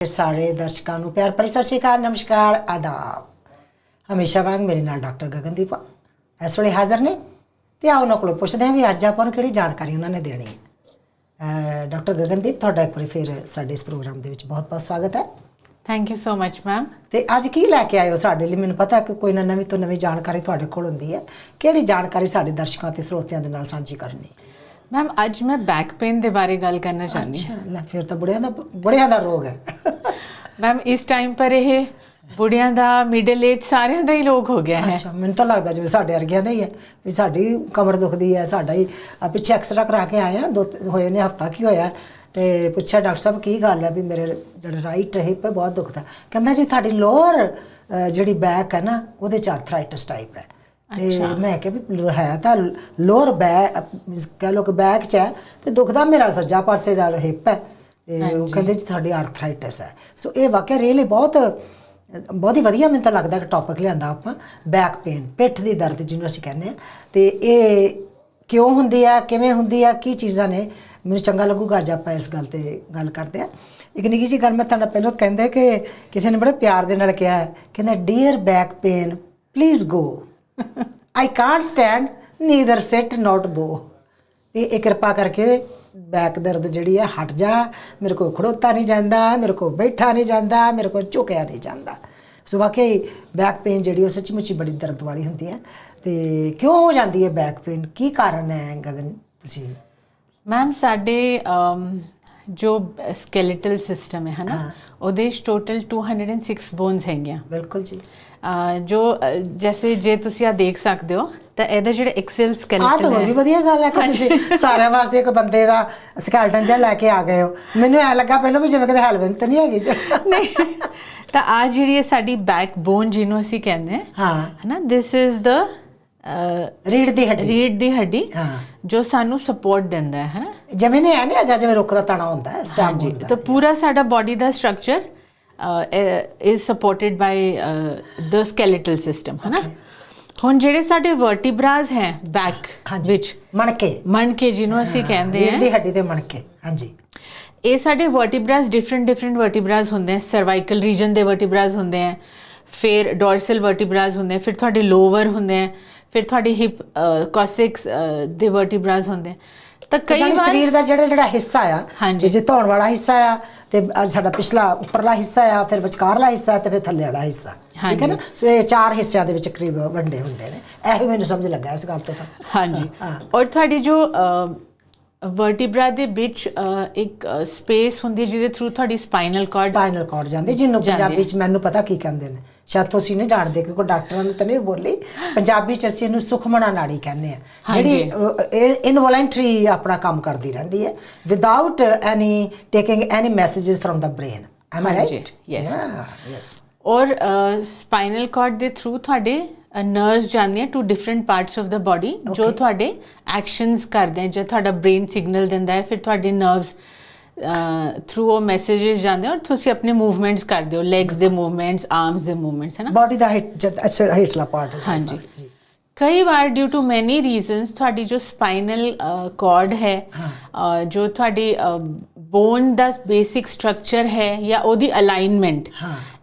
ਸਾਰੇ ਦਰਸ਼ਕਾਂ ਨੂੰ ਪਿਆਰ ਭਰੀ ਸਤਿ ਸ਼੍ਰੀ ਅਕਾਲ ਨਮਸਕਾਰ ਆਦਾਬ। ਹਮੇਸ਼ਾ ਵਾਂਗ ਮੇਰੇ ਨਾਲ ਡਾਕਟਰ ਗਗਨਦੀਪ। ਇਸ ਵੇਲੇ ਹਾਜ਼ਰ ਨੇ ਤੇ ਆਓ ਉਹਨਾਂ ਕੋਲੋਂ ਪੁੱਛਦੇ ਹਾਂ ਵੀ ਅੱਜ ਆਪਾਂ ਨੂੰ ਕਿਹੜੀ ਜਾਣਕਾਰੀ ਉਹਨਾਂ ਨੇ ਦੇਣੀ ਹੈ। ਡਾਕਟਰ ਗਗਨਦੀਪ ਤੁਹਾਡਾ ਇੱਕ ਵਾਰੀ ਫਿਰ ਸਾਡੇ ਇਸ ਪ੍ਰੋਗਰਾਮ ਦੇ ਵਿੱਚ ਬਹੁਤ-ਬਹੁਤ ਸਵਾਗਤ ਹੈ। Thank you so much ma'am ਤੇ ਅੱਜ ਕੀ ਲੈ ਕੇ ਆਏ ਹੋ ਸਾਡੇ ਲਈ? ਮੈਨੂੰ ਪਤਾ ਕਿ ਕੋਈ ਨਾ ਨਵੀਂ ਤੋਂ ਨਵੀਂ ਜਾਣਕਾਰੀ ਤੁਹਾਡੇ ਕੋਲ ਹੁੰਦੀ ਹੈ। ਕਿਹੜੀ ਜਾਣਕਾਰੀ ਸਾਡੇ ਦਰਸ਼ਕਾਂ ਤੇ ਸਰੋਤਿਆਂ ਦੇ ਨਾਲ ਸਾਂਝੀ ਕਰਨੀ ਮੈਮ ਅੱਜ ਮੈਂ ਬੈਕ ਪੇਨ ਦੇ ਬਾਰੇ ਗੱਲ ਕਰਨਾ ਚਾਹੁੰਦੀ ਅੱਛਾ ਲੈ ਫਿਰ ਤਾਂ ਬੁੜਿਆਂ ਦਾ ਬੁੜਿਆਂ ਦਾ ਰੋਗ ਹੈ। ਮੈਮ ਇਸ ਟਾਈਮ ਪਰ ਇਹ ਬੁੜਿਆਂ ਦਾ ਮਿਡਲ ਏਜ ਸਾਰਿਆਂ ਦਾ ਹੀ ਲੋਕ ਹੋ ਗਿਆ ਹੈ। ਅੱਛਾ ਮੈਨੂੰ ਤਾਂ ਲੱਗਦਾ ਜਿਵੇਂ ਸਾਡੇ ਵਰਗਿਆਂ ਦਾ ਹੀ ਹੈ ਵੀ ਸਾਡੀ ਕਮਰ ਦੁਖਦੀ ਹੈ ਸਾਡਾ ਹੀ ਪਿੱਛੇ ਐਕਸਰਾ ਕਰਾ ਕੇ ਆਏ ਆ ਦੋ ਹੋਏ ਨੇ ਹਫਤਾ ਕੀ ਹੋਇਆ ਤੇ ਪੁੱਛਿਆ ਡਾਕਟਰ ਸਾਹਿਬ ਕੀ ਗੱਲ ਹੈ ਵੀ ਮੇਰੇ ਜਿਹੜਾ ਰਾਈਟ ਹਿਪ ਹੈ ਬਹੁਤ ਦੁਖਦਾ। ਕਹਿੰਦਾ ਜੀ ਤੁਹਾਡੀ ਲੋਅਰ ਜਿਹੜੀ ਬੈਕ ਹੈ ਨਾ ਉਹਦੇ ਚ ਆਰਥਰਾਈਟਸ ਟਾਈਪ ਹੈ। ਤੇ ਮੈਂ ਕਿਹਾ ਵੀ ਹੈ ਤਾਂ ਲੋਅਰ ਬੈਕ ਕਹ ਲੋ ਕਿ ਬੈਕ ਚ ਹੈ ਤੇ ਦੁਖਦਾ ਮੇਰਾ ਸੱਜਾ ਪਾਸੇ ਦਾ ਹਿਪ ਹੈ ਤੇ ਉਹ ਕਹਿੰਦੇ ਜੀ ਤੁਹਾਡੀ ਆਰਥਰਾਈਟਸ ਹੈ। ਸੋ ਇਹ ਵਾਕਿਆ ਰੀਅਲੀ ਬਹੁਤ ਬਹੁਤ ਹੀ ਵਧੀਆ ਮੈਨੂੰ ਤਾਂ ਲੱਗਦਾ ਕਿ ਟੌਪਿਕ ਲਿਆਂਦਾ ਆਪਾਂ ਬੈਕ ਪੇਨ ਪਿੱਠ ਦੀ ਦਰਦ ਜਿਹਨੂੰ ਅਸੀਂ ਕਹਿੰਦੇ ਆ ਤੇ ਇਹ ਕਿਉਂ ਹੁੰਦੀ ਆ ਕਿਵੇਂ ਹੁੰਦੀ ਆ ਕੀ ਚੀਜ਼ਾਂ ਨੇ? ਮੈਨੂੰ ਚੰਗਾ ਲੱਗੂਗਾ ਅੱਜ ਆਪਾਂ ਇਸ ਗੱਲ ਤੇ ਗੱਲ ਕਰਦੇ ਆ ਇੱਕ ਨਿੱਕੀ ਜੀ ਗੱਲ ਮੈਂ ਤੁਹਾਨੂੰ ਪਹਿਲਾਂ ਕਹਿੰਦੇ ਕਿ ਕਿਸੇ ਨੇ ਬੜੇ ਪਿਆਰ ਦੇ ਨਾਲ ਕਿਹਾ ਕਹਿੰਦਾ dear back pain please go I can't stand neither sit not bow ਇਹ ਇਹ ਕਿਰਪਾ ਕਰਕੇ ਬੈਕ ਦਰਦ ਜਿਹੜੀ ਹੈ ਹਟ ਜਾ। ਮੇਰੇ ਕੋਲ ਖੜੋਤਾ ਨਹੀਂ ਜਾਂਦਾ ਮੇਰੇ ਕੋਲ ਬੈਠਾ ਨਹੀਂ ਜਾਂਦਾ ਮੇਰੇ ਕੋਲ ਝੁਕਿਆ ਨਹੀਂ ਜਾਂਦਾ। ਸੋ ਵਾਕਈ ਬੈਕ ਪੇਨ ਜਿਹੜੀ ਉਹ ਸੱਚੀ ਮੁੱਚੀ ਬੜੀ ਦਰਦ ਵਾਲੀ ਹੁੰਦੀ ਹੈ ਤੇ ਕਿਉਂ ਹੋ ਜਾਂਦੀ ਹੈ ਬੈਕ ਪੇਨ ਕੀ ਕਾਰਨ ਹੈ ਗਗਨ ਤੁਸੀਂ? ਮੈਮ ਸਾਡੇ ਜੋ ਸਕੇਲੇਟਲ ਸਿਸਟਮ ਹੈ ਹਨਾ ਉਹਦੇ ਟੋਟਲ 206 ਬੋਨਸ ਹੈਗੀਆਂ। ਬਿਲਕੁਲ ਜੀ। ਜੋ ਜੈਸੇ ਜੇ ਤੁਸੀਂ ਆ ਦੇਖ ਸਕਦੇ ਹੋ ਤਾਂ ਇਹਦਾ ਜਿਹੜਾ ਐਕਸਲ ਆਹ ਤਾਂ ਸਕੇਲੇਟਲ ਹੋਰ ਵੀ ਹੈ। ਵਧੀਆ ਗੱਲ ਹੈ ਕਿ ਤੁਸੀਂ ਸਾਰਿਆਂ ਵਾਸਤੇ ਇੱਕ ਬੰਦੇ ਦਾ ਸਕੈਲਟਨ ਜਿਹਾ ਲੈ ਕੇ ਆ ਗਏ ਹੋ। ਮੈਨੂੰ ਐ ਲੱਗਾ ਪਹਿਲਾਂ ਵੀ ਜਿਵੇਂ ਕਿਤੇ ਹੈਲਵਨ ਤਾਂ ਨਹੀਂ ਹੈਗੀ ਨਹੀਂ। ਤਾਂ ਆ ਜਿਹੜੀ ਹੈ ਸਾਡੀ ਬੈਕ ਬੋਨ ਜਿਹਨੂੰ ਅਸੀਂ ਕਹਿੰਦੇ ਹਾਂ ਹਾਂ। ਹਨਾ ਦਿਸ ਇਜ਼ ਦ ਰੀੜ ਦੀ ਹੱਡੀ। ਰੀੜ ਦੀ ਹੱਡੀ ਹਾਂ। ਜੋ ਸਾਨੂੰ ਸਪੋਰਟ ਦਿੰਦਾ ਹੈ ਹਨਾ। ਜਿਵੇਂ ਨੇ ਐ ਨਹੀਂ ਹੈਗਾ ਜਿਵੇਂ ਰੁੱਖ ਦਾ ਤਣਾ ਹੁੰਦਾ ਹੈ ਸਟੈਮ ਹਾਂਜੀ। ਤਾਂ ਪੂਰਾ ਸਾਡਾ body the structure is supported by the skeletal system ਹਨਾ ਹੁਣ ਜਿਹੜੇ ਸਾਡੇ ਵਰਟੀਬਰਾਸ ਹੈ ਬੈਕ ਵਿੱਚ ਮਣਕੇ। ਮਣਕੇ ਜਿਹਨੂੰ ਅਸੀਂ ਕਹਿੰਦੇ ਰੀੜ ਹਾਂ। ਦੀ ਹੱਡੀ ਦੇ ਮਣਕੇ ਹਾਂਜੀ। ਇਹ ਸਾਡੇ ਵਰਟੀਬਰਾਸ ਡਿਫਰੈਂਟ ਡਿਫਰੈਂਟ ਵਰਟੀਬਰਾਸ ਹੁੰਦੇ ਆ ਸਰਵਾਈਕਲ ਰੀਜਨ ਦੇ ਵਰਟੀਬਰਾਸ ਹੁੰਦੇ ਆ ਫਿਰ ਡੋਰਸਲ ਵਰਟੀਬਰਾਸ ਹੁੰਦੇ ਆ ਫਿਰ ਤੁਹਾਡੇ ਲੋਅਰ ਹੁੰਦੇ ਆ ਫਿਰ ਤੁਹਾਡੀ ਹਿਪ ਕੋਸਿਕਸ ਦੇ ਵਰਟੀਬਰਾਸ ਹੁੰਦੇ ਆ ਤਾਂ ਕਈ ਵਾਰ ਸਰੀਰ ਦਾ ਜਿਹੜਾ ਜਿਹੜਾ ਹਿੱਸਾ ਆ। ਜੇ ਧੌਣ ਵਾਲਾ ਹਿੱਸਾ ਆ ਤੇ ਸਾਡਾ ਪਿਛਲਾ ਉੱਪਰਲਾ ਹਿੱਸਾ ਆ ਫਿਰ ਵਿਚਕਾਰਲਾ ਹਿੱਸਾ ਤੇ ਫਿਰ ਥੱਲੇ ਵਾਲਾ ਹਿੱਸਾ। ਠੀਕ ਹੈ ਨਾ? ਸੋ ਇਹ ਚਾਰ ਹਿੱਸਿਆਂ ਦੇ ਵਿੱਚ ਕਰੀਬ ਵੰਡੇ ਹੁੰਦੇ ਨੇ। ਇਹੀ ਮੈਨੂੰ ਸਮਝ ਲੱਗਾ ਇਸ ਗੱਲ ਤੋਂ ਤਾਂ। ਹਾਂਜੀ। ਔਰ ਤੁਹਾਡੀ ਜੋ ਵਰਟੀਬਰਾ ਦੇ ਵਿੱਚ ਇੱਕ ਸਪੇਸ ਹੁੰਦੀ ਜਿਹਦੇ ਥਰੂ ਤੁਹਾਡੀ ਸਪਾਈਨਲ ਕਾਰਡ ਸਪਾਈਨਲ ਕਾਰਡ ਜਾਂਦੀ ਜਿਹਨੂੰ ਪੰਜਾਬੀ ਚ ਮੈਨੂੰ ਪਤਾ ਕੀ ਕਹਿੰਦੇ ਨੇ। ਸ਼ਾਇਦ ਤੁਸੀਂ ਨਹੀਂ ਜਾਣਦੇ ਕਿਉਂਕਿ ਡਾਕਟਰਾਂ ਨੂੰ ਤਾਂ ਨਹੀਂ ਬੋਲੀ। ਪੰਜਾਬੀ ਚ ਅਸੀਂ ਇਹਨੂੰ ਸੁਖਮਣਾ ਨਾੜੀ ਕਹਿੰਦੇ ਆ ਜਿਹੜੀ ਇਨਵੋਲੈਂਟਰੀ ਆਪਣਾ ਕੰਮ ਕਰਦੀ ਰਹਿੰਦੀ ਹੈ। Without any taking any messages from the brain am I right yes. Yes ਔਰ ਸਪਾਈਨਲ ਕਾਰਡ ਦੇ ਥਰੂ ਤੁਹਾਡੇ ਨਰਵਸ ਜਾਂਦੀਆਂ to different parts of the body ਜੋ ਤੁਹਾਡੇ ਐਕਸ਼ਨਸ ਕਰਦੇ ਜੇ ਤੁਹਾਡਾ ਬ੍ਰੇਨ ਸਿਗਨਲ ਦਿੰਦਾ ਹੈ ਫਿਰ ਤੁਹਾਡੇ ਨਰਵਸ ਥਰੂ ਉਹ ਮੈਸੇजेस ਜਾਂਦੇ ਔਰ ਤੁਸੀਂ ਆਪਣੇ ਮੂਵਮੈਂਟਸ ਕਰਦੇ ਹੋ ਲੈਗਸ ਦੇ ਮੂਵਮੈਂਟਸ ਆਰਮਸ ਦੇ ਮੂਵਮੈਂਟਸ ਹੈ ਨਾ? ਬਾਡੀ ਦਾ ਹਿੱਟ ਅੱਛਾ ਹਿੱਟਲਾ ਪਾਰਟ ਹਾਂਜੀ। ਕਈ ਵਾਰ ਡਿਊ ਟੂ ਮੈਨੀ ਰੀਜ਼ਨਸ ਤੁਹਾਡੀ ਜੋ ਸਪਾਈਨਲ ਕਾਰਡ ਹੈ ਜੋ ਤੁਹਾਡੀ ਬੋਨ ਦਾ ਬੇਸਿਕ ਸਟਰਕਚਰ ਹੈ ਜਾਂ ਉਹਦੀ ਅਲਾਈਨਮੈਂਟ।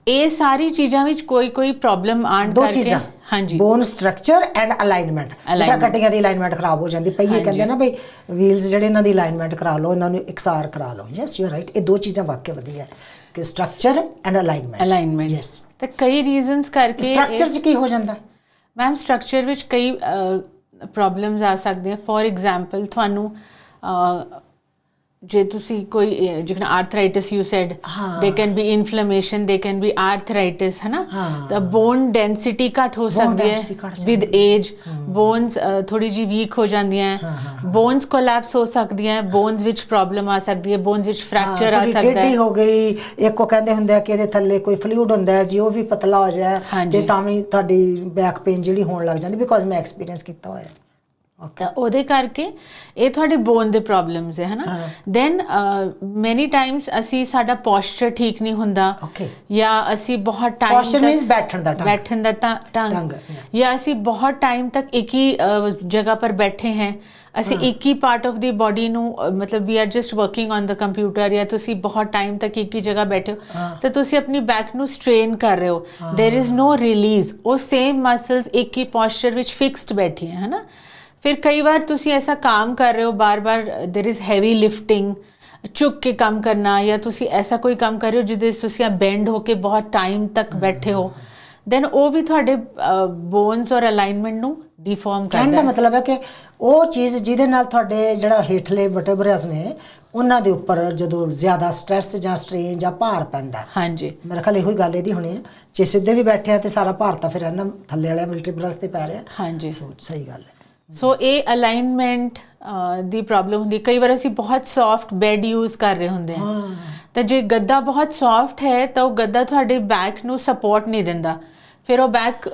ਇਹ ਸਾਰੀ ਚੀਜ਼ਾਂ ਵਿੱਚ ਕੋਈ ਕੋਈ ਪ੍ਰੋਬਲਮ ਆਣ ਦੋ ਕਰਕੇ ਚੀਜ਼ਾਂ। ਹਾਂਜੀ। ਬੋਨ ਸਟਰਕਚਰ ਐਂਡ ਅਲਾਈਨਮੈਂਟ ਜਿਹੜਾ. ਕਟਿੰਗਾਂ ਦੀ ਅਲਾਈਨਮੈਂਟ ਖਰਾਬ ਹੋ ਜਾਂਦੀ। ਪਈਏ ਕਹਿੰਦੇ ਨਾ ਬਈ ਵੀਲਸ ਜਿਹੜੇ ਇਹਨਾਂ ਦੀ ਅਲਾਈਨਮੈਂਟ ਕਰਾ ਲਓ ਇਹਨਾਂ ਨੂੰ ਇਕਸਾਰ ਕਰਾ ਲਓ। ਯੈਸ ਯੂ ਰਾਈਟ ਇਹ ਦੋ ਚੀਜ਼ਾਂ ਵਾਕਿਆ ਵਧੀਆ ਹੈ ਕਿ structure and alignment alignment Yes. ਤੇ ਕਈ ਰੀਜ਼ਨਸ ਕਰਕੇ ਸਟਰਕਚਰ ਚ ਕੀ ਹੋ ਜਾਂਦਾ? ਮੈਮ ਸਟਰਕਚਰ ਵਿੱਚ ਕਈ ਪ੍ਰੋਬਲਮਸ ਆ ਸਕਦੇ ਆ ਫੋਰ ਐਗਜ਼ਾਮਪਲ ਤੁਹਾਨੂੰ ਜੇ ਤੁਸੀਂ ਕੋਈ ਜਿਵੇਂ ਆਰਥਰਾਈਟਿਸ ਯੂ ਸੈਡ ਹਾਂ। They can be inflammation they can be arthritis ਹੈ ਨਾ ਹਾਂ। ਤਾਂ ਬੋਨ ਡੈਂਸਿਟੀ ਘਟ ਹੋ ਸਕਦੀ ਹੈ ਵਿਦ ਏਜ ਬੋਨਸ ਥੋੜੀ ਜੀ ਵੀਕ ਹੋ। ਜਾਂਦੀਆਂ ਬੋਨਸ ਕੋਲੈਪਸ ਹੋ ਸਕਦੀਆਂ ਬੋਨਸ ਵਿੱਚ ਪ੍ਰੋਬਲਮ ਆ ਸਕਦੀ ਹੈ। ਬੋਨਸ ਵਿੱਚ ਫ੍ਰੈਕਚਰ ਆ ਸਕਦਾ ਹੈ। ਹੋ ਗਈ। ਇੱਕ ਕਹਿੰਦੇ ਹੁੰਦੇ ਆ ਕਿ ਇਹਦੇ ਥੱਲੇ ਕੋਈ ਫਲੂਇਡ ਹੁੰਦਾ ਹੈ ਜੇ ਉਹ ਵੀ ਪਤਲਾ ਹੋ ਜਾਏ। ਤੇ ਤਾਂ ਵੀ ਤੁਹਾਡੀ ਬੈਕ ਪੇਨ ਜਿਹੜੀ ਹੋਣ ਲੱਗ ਜਾਂਦੀ ਬਿਕੋਜ਼ ਮੈਂ ਐਕਸਪੀਰੀਅੰਸ ਕੀਤਾ ਹੋਇਆ ਹੈ। ਤਾਂ ਉਹਦੇ ਕਰਕੇ ਇਹ ਤੁਹਾਡੇ ਬੋਨ ਦੇ ਪ੍ਰੋਬਲਮਸ ਹੈ ਹਨਾ ਦੈਨ ਮੈਨੀ ਟਾਈਮਸ ਅਸੀਂ ਸਾਡਾ ਪੋਸਚਰ ਠੀਕ ਨਹੀਂ ਹੁੰਦਾ Okay. ਜਾਂ ਅਸੀਂ ਬਹੁਤ ਟਾਈਮ Posture means ਬੈਠਣ ਦਾ ਢੰਗ। ਬੈਠਣ ਦਾ ਢੰ- ਢੰਗ, ਢੰਗ yeah. ਜਾਂ ਅਸੀਂ ਬਹੁਤ ਟਾਈਮ ਤੱਕ ਇੱਕ ਹੀ ਅ, ਜਗ੍ਹਾ ਪਰ ਬੈਠੇ हैं ਅਸੀਂ ਇੱਕ ਹੀ ਪਾਰਟ ਆਫ ਦੀ ਬਾਡੀ ਨੂੰ ਅ, ਮਤਲਬ we are just working on the computer ਜਾਂ ਤੁਸੀਂ ਬਹੁਤ ਟਾਈਮ ਤੱਕ ਇੱਕ ਹੀ ਜਗ੍ਹਾ ਬੈਠੇ ਹੋ ਤਾਂ ਤੁਸੀਂ ਆਪਣੀ ਬੈਕ ਨੂੰ ਸਟ੍ਰੇਨ ਕਰ ਰਹੇ ਹੋ देयर इज नो ਰਿਲੀਜ਼ ਉਹ ਸੇਮ ਮਸਲਸ ਇੱਕ ਹੀ ਪੋਸਚਰ ਵਿੱਚ ਫਿਕਸਡ ਬੈਠੀ ਹੈ ਹਨਾ ਫਿਰ ਕਈ ਵਾਰ ਤੁਸੀਂ ਐਸਾ ਕੰਮ ਕਰ ਰਹੇ ਹੋ ਬਾਰ-ਬਾਰ देयर इज ਹੈਵੀ ਲਿਫਟਿੰਗ ਝੁੱਕ ਕੇ ਕੰਮ ਕਰਨਾ ਜਾਂ ਤੁਸੀਂ ਐਸਾ ਕੋਈ ਕੰਮ ਕਰ ਰਹੇ ਹੋ ਜਿਹਦੇ ਵਿੱਚ ਤੁਸੀਂ ਆ ਬੈਂਡ ਹੋ ਕੇ ਬਹੁਤ ਟਾਈਮ ਤੱਕ ਬੈਠੇ ਹੋ ਦੈਨ ਉਹ ਵੀ ਤੁਹਾਡੇ ਬੋਨਸ ਔਰ ਅਲਾਈਨਮੈਂਟ ਨੂੰ ਡਿਫਾਰਮ ਕਹਿਣ ਕਰਦਾ ਦਾ ਹੈ ਮਤਲਬ ਹੈ ਕਿ ਉਹ ਚੀਜ਼ ਜਿਹਦੇ ਨਾਲ ਤੁਹਾਡੇ ਜਿਹੜਾ ਹੇਠਲੇ ਵਟੇਬਰਸ ਨੇ ਉਹਨਾਂ ਦੇ ਉੱਪਰ ਜਦੋਂ ਜ਼ਿਆਦਾ ਸਟ੍ਰੈਸ ਜਾਂ ਸਟ੍ਰੇਨ ਜਾਂ ਭਾਰ ਪੈਂਦਾ ਹਾਂਜੀ ਮੇਰੇ ਖਿਆਲ ਇਹੋ ਹੀ ਗੱਲ ਇਹਦੀ ਹੋਣੀ ਹੈ ਜੇ ਸਿੱਧੇ ਵੀ ਬੈਠੇ ਆ ਤੇ ਸਾਰਾ ਭਾਰ ਤਾਂ ਫਿਰ ਇਹਨਾਂ ਥੱਲੇ ਵਾਲੇ ਮਿਲਟਰੀ ਬ੍ਰਸ ਤੇ ਪੈ ਰਿਹਾ ਹਾਂਜੀ ਸੋ ਸਹੀ ਗੱਲ ਹੈ ਸੋ ਇਹ ਅਲਾਈਨਮੈਂਟ ਦੀ ਪ੍ਰੋਬਲਮ ਹੁੰਦੀ ਕਈ ਵਾਰ ਅਸੀਂ ਬਹੁਤ ਸੌਫਟ ਬੈੱਡ ਯੂਜ਼ ਕਰ ਰਹੇ ਹੁੰਦੇ ਹਾਂ। ਤਾਂ ਜੇ ਗੱਦਾ ਬਹੁਤ ਸੌਫਟ ਹੈ ਤਾਂ ਉਹ ਗੱਦਾ ਤੁਹਾਡੇ ਬੈਕ ਨੂੰ ਸਪੋਰਟ ਨਹੀਂ ਦਿੰਦਾ। ਫਿਰ ਉਹ ਬੈਕ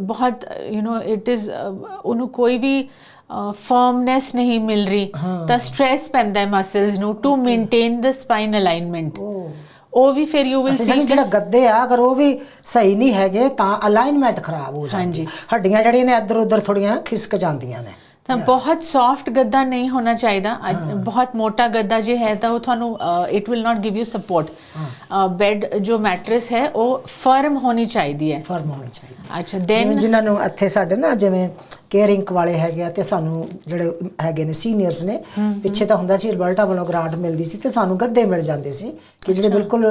ਬਹੁਤ ਯੂ نو ਇਟ ਇਜ਼ ਉਹਨੂੰ ਕੋਈ ਵੀ ਫਰਮਨੈਸ ਨਹੀਂ ਮਿਲ ਰਹੀ। ਤਾਂ ਸਟ੍ਰੈਸ ਪੈਂਦਾ ਹੈ ਮਸਲਸ ਨੂੰ to maintain the spine alignment ਉਹ ਵੀ ਫਿਰ ਯੂ ਵਿਲ ਸੀ ਜਿਹੜਾ ਗੱਦੇ ਆ ਅਗਰ ਉਹ ਵੀ ਸਹੀ ਨਹੀਂ ਹੈਗੇ ਤਾਂ ਅਲਾਈਨਮੈਂਟ ਖਰਾਬ ਹੋ ਜਾਂਦੀ ਹਾਂਜੀ। ਹੱਡੀਆਂ ਜਿਹੜੀਆਂ ਨੇ ਇੱਧਰ ਉੱਧਰ ਥੋੜੀਆਂ ਖਿਸਕ ਜਾਂਦੀਆਂ ਨੇ ਤਾਂ ਬਹੁਤ ਸੌਫਟ ਗੱਦਾ ਨਹੀਂ ਹੋਣਾ ਚਾਹੀਦਾ। ਬਹੁਤ ਮੋਟਾ ਗੱਦਾ ਜੇ ਹੈ ਤਾਂ ਉਹ ਤੁਹਾਨੂੰ it will not give you support bed ਜੋ ਮੈਟਰਸ ਹੈ ਉਹ ਫਰਮ ਹੋਣੀ ਚਾਹੀਦੀ ਹੈ। ਫਰਮ ਹੋਣੀ ਚਾਹੀਦੀ ਅੱਛਾ ਦੈਨ ਜਿਨ੍ਹਾਂ ਨੂੰ ਇੱਥੇ ਸਾਡੇ ਨਾ ਜਿਵੇਂ ਕੇਅਰਿੰਗ ਵਾਲੇ ਹੈਗੇ ਆ ਤੇ ਸਾਨੂੰ ਜਿਹੜੇ ਹੈਗੇ ਨੇ ਸੀਨੀਅਰਸ ਨੇ ਪਿੱਛੇ ਤਾਂ ਹੁੰਦਾ ਸੀ ਅਲਬਰਟਾ ਵੱਲੋਂ ਗ੍ਰਾਂਟ ਮਿਲਦੀ ਸੀ ਤੇ ਸਾਨੂੰ ਗੱਦੇ ਮਿਲ ਜਾਂਦੇ ਸੀ ਕਿ ਜਿਹੜੇ ਬਿਲਕੁਲ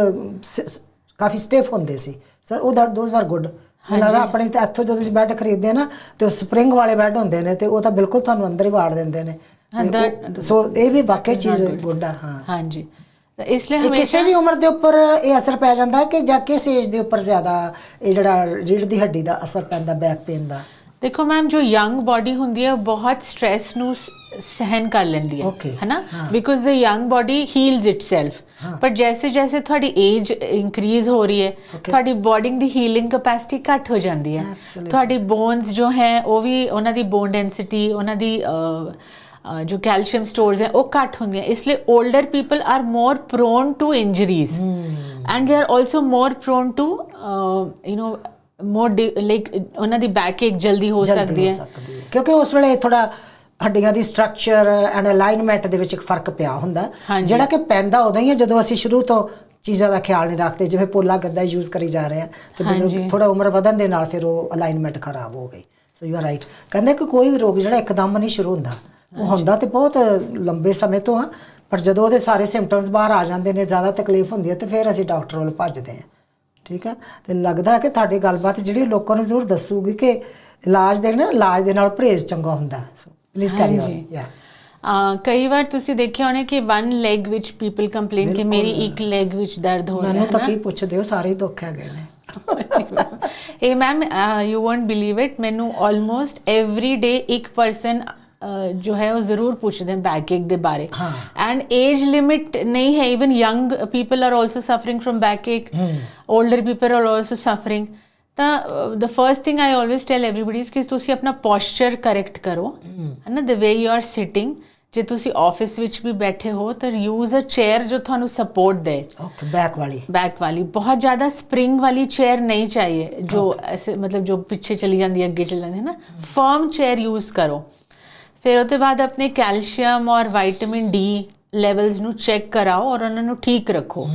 ਕਾਫੀ ਸਟੇਫ ਹੁੰਦੇ ਸੀ। ਸਰ ਉਹ ਦੈਟ ਦੋਸ ਆਰ ਗੁੱਡ ਉਹਨਾਂ ਦਾ ਆਪਣੇ ਤਾਂ ਇੱਥੋਂ ਜਦੋਂ ਤੁਸੀਂ ਬੈੱਡ ਖਰੀਦਦੇ ਆ ਨਾ ਤੇ ਉਹ ਸਪਰਿੰਗ ਵਾਲੇ ਬੈੱਡ ਹੁੰਦੇ ਨੇ ਤੇ ਉਹ ਤਾਂ ਬਿਲਕੁਲ ਤੁਹਾਨੂੰ ਅੰਦਰ ਹੀ ਵਾੜ ਦਿੰਦੇ ਨੇ। ਸੋ ਇਹ ਵੀ ਵਾਕਈ ਚੀਜ਼ ਗੁੱਡ ਆ ਹਾਂ। ਹਾਂਜੀ। ਇਸ ਲਈ ਹਮੇਸ਼ਾ ਕਿਸੇ ਵੀ ਉਮਰ ਦੇ ਉੱਪਰ ਇਹ ਅਸਰ ਪੈ ਜਾਂਦਾ ਹੈ ਕਿ ਜਾਂ ਕਿਸ ਏਜ ਦੇ ਉੱਪਰ ਜ਼ਿਆਦਾ ਇਹ ਜਿਹੜਾ ਰੀੜ ਦੀ ਹੱਡੀ ਦਾ ਅਸਰ ਪੈਂਦਾ ਬੈਕ ਪੇਨ ਦਾ। ਦੇਖੋ ਮੈਮ ਜੋ ਯੰਗ ਬਾਡੀ ਹੁੰਦੀ ਹੈ ਉਹ ਬਹੁਤ ਸਟ्रेस ਨੂੰ ਸ- ਸਹਿਨ ਕਰ ਲੈਂਦੀ ਹੈ ਹੈਨਾ? Because the young body heals itself ਪਰ ਜੈਸੇ ਜੈਸੇ ਤੁਹਾਡੀ ਏਜ ਇਨਕਰੀਜ਼ ਹੋ ਰਹੀ ਹੈ ਤੁਹਾਡੀ ਬੋਡੀ ਦੀ ਹੀਲਿੰਗ ਕਪੈਸਿਟੀ ਘੱਟ ਹੋ ਜਾਂਦੀ ਹੈ। ਤੁਹਾਡੀ ਬੋਨਸ ਜੋ ਹੈ ਉਹ ਵੀ ਉਹਨਾਂ ਦੀ ਬੋਨ ਡੈਂਸਿਟੀ ਉਹਨਾਂ ਦੀ ਜੋ ਕੈਲਸ਼ੀਅਮ ਸਟੋਰਸ ਹੈ ਉਹ ਘੱਟ ਹੁੰਦੀਆਂ। ਇਸ ਲਈ older people are more prone to injuries and they are also more prone to you know more like ਉਹਨਾਂ ਦੀ ਬੈਕ ਏਕ ਜਲਦੀ ਹੋ ਸਕਦੀ ਹੋ ਕਿਉਂਕਿ ਉਸ ਵੇਲੇ ਥੋੜਾ ਹੱਡੀਆਂ ਦੀ ਸਟਰਕਚਰ ਐਂਡ ਅਲਾਈਨਮੈਂਟ ਦੇ ਵਿੱਚ ਇੱਕ ਫ਼ਰਕ ਪਿਆ ਹੁੰਦਾ। ਜਿਹੜਾ ਕਿ ਪੈਂਦਾ ਉਦੋਂ ਹੀ ਹੈ ਜਦੋਂ ਅਸੀਂ ਸ਼ੁਰੂ ਤੋਂ ਚੀਜ਼ਾਂ ਦਾ ਖਿਆਲ ਨਹੀਂ ਰੱਖਦੇ ਜਿਵੇਂ ਪੋਲਾ ਗੱਦਾ ਯੂਜ਼ ਕਰੀ ਜਾ ਰਹੇ ਆ। ਤੇ। ਥੋੜਾ ਉਮਰ ਵਧਣ ਦੇ ਨਾਲ ਫਿਰ ਉਹ ਅਲਾਈਨਮੈਂਟ ਖਰਾਬ ਹੋ ਗਈ। ਸੋ ਯੂ ਆਰ ਰਾਈਟ ਕਹਿੰਦੇ ਕਿ ਕੋਈ ਰੋਗ ਜਿਹੜਾ ਇੱਕਦਮ ਨਹੀਂ ਸ਼ੁਰੂ ਹੁੰਦਾ। ਉਹ ਹੁੰਦਾ ਤੇ ਬਹੁਤ ਲੰਬੇ ਸਮੇਂ ਤੋਂ ਆ। ਪਰ ਜਦੋਂ ਉਹਦੇ ਸਾਰੇ ਸਿੰਪਟਮਸ ਬਾਹਰ ਆ ਜਾਂਦੇ ਨੇ ਜ਼ਿਆਦਾ ਤਕਲੀਫ ਹੁੰਦੀ ਹੈ ਤੇ ਫਿਰ ਅਸੀਂ ਡਾਕਟਰ ਵੱਲ ਭੱਜਦੇ ਹਾਂ। ਠੀਕ ਹੈ? ਤੇ ਲੱਗਦਾ ਕਿ ਤੁਹਾਡੀ ਗੱਲਬਾਤ ਜਿਹੜੀ ਲੋਕਾਂ ਨੂੰ ਜ਼ਰੂਰ ਦੱਸੂਗੀ ਕਿ ਇਲਾਜ ਦੇ ਨਾ ਇਲਾਜ ਦੇ ਨਾਲ ਪਰਹੇਜ਼ ਚੰਗਾ ਹੁੰਦਾ ਸੋ ਪਲੀਜ਼ ਕੈਰੀ। ਔਨ ਯਾ ਕਈ ਵਾਰ ਤੁਸੀਂ ਦੇਖਿਆ ਹੋਣਾ ਕਿ ਵਨ ਲੈਗ ਵਿੱਚ ਪੀਪਲ ਕੰਪਲੇਨ ਕਿ ਮੇਰੀ ਇੱਕ ਲੈਗ ਵਿੱਚ ਦਰਦ ਹੋ ਰਿਹਾ ਮੈਨੂੰ ਹੈ ਤਾਂ ਨਾ? ਕੀ ਪੁੱਛਦੇ ਹੋ ਸਾਰੇ ਹੀ ਦੁੱਖ ਹੈਗੇ ਨੇ। ਇਹ ma'am you won't believe it ਮੈਨੂੰ ਆਲਮੋਸਟ ਐਵਰੀ ਡੇ ਇੱਕ ਪਰਸਨ जो है वो ज़रूर पूछ दें बैक एक दे बारे। एंड एज लिमिट नहीं है even young people are also suffering from back एक older people are also suffering the first thing I always tell everybody's कि अपना पोस्चर करेक्ट करो। हम्म। है ना the way you are sitting जो तुम ऑफ़िस में भी बैठे हो तो यूज़ अ चेयर जो थानू सपोर्ट दे। बैक वाली। बैक वाली। बहुत ज़्यादा स्प्रिंग वाली चेयर नहीं चाहिए जो ऐसे मतलब जो पीछे चली जाती है अगे चली जाती है ना। फर्म चेयर यूज़ करो। ਫਿਰ ਉਹਦੇ ਬਾਅਦ ਆਪਣੇ ਕੈਲਸ਼ੀਅਮ ਔਰ ਵਿਟਾਮਿਨ ਡੀ ਲੈਵਲਸ ਨੂੰ ਚੈੱਕ ਕਰਾਓ ਔਰ ਉਹਨਾਂ ਨੂੰ ਠੀਕ ਰੱਖੋ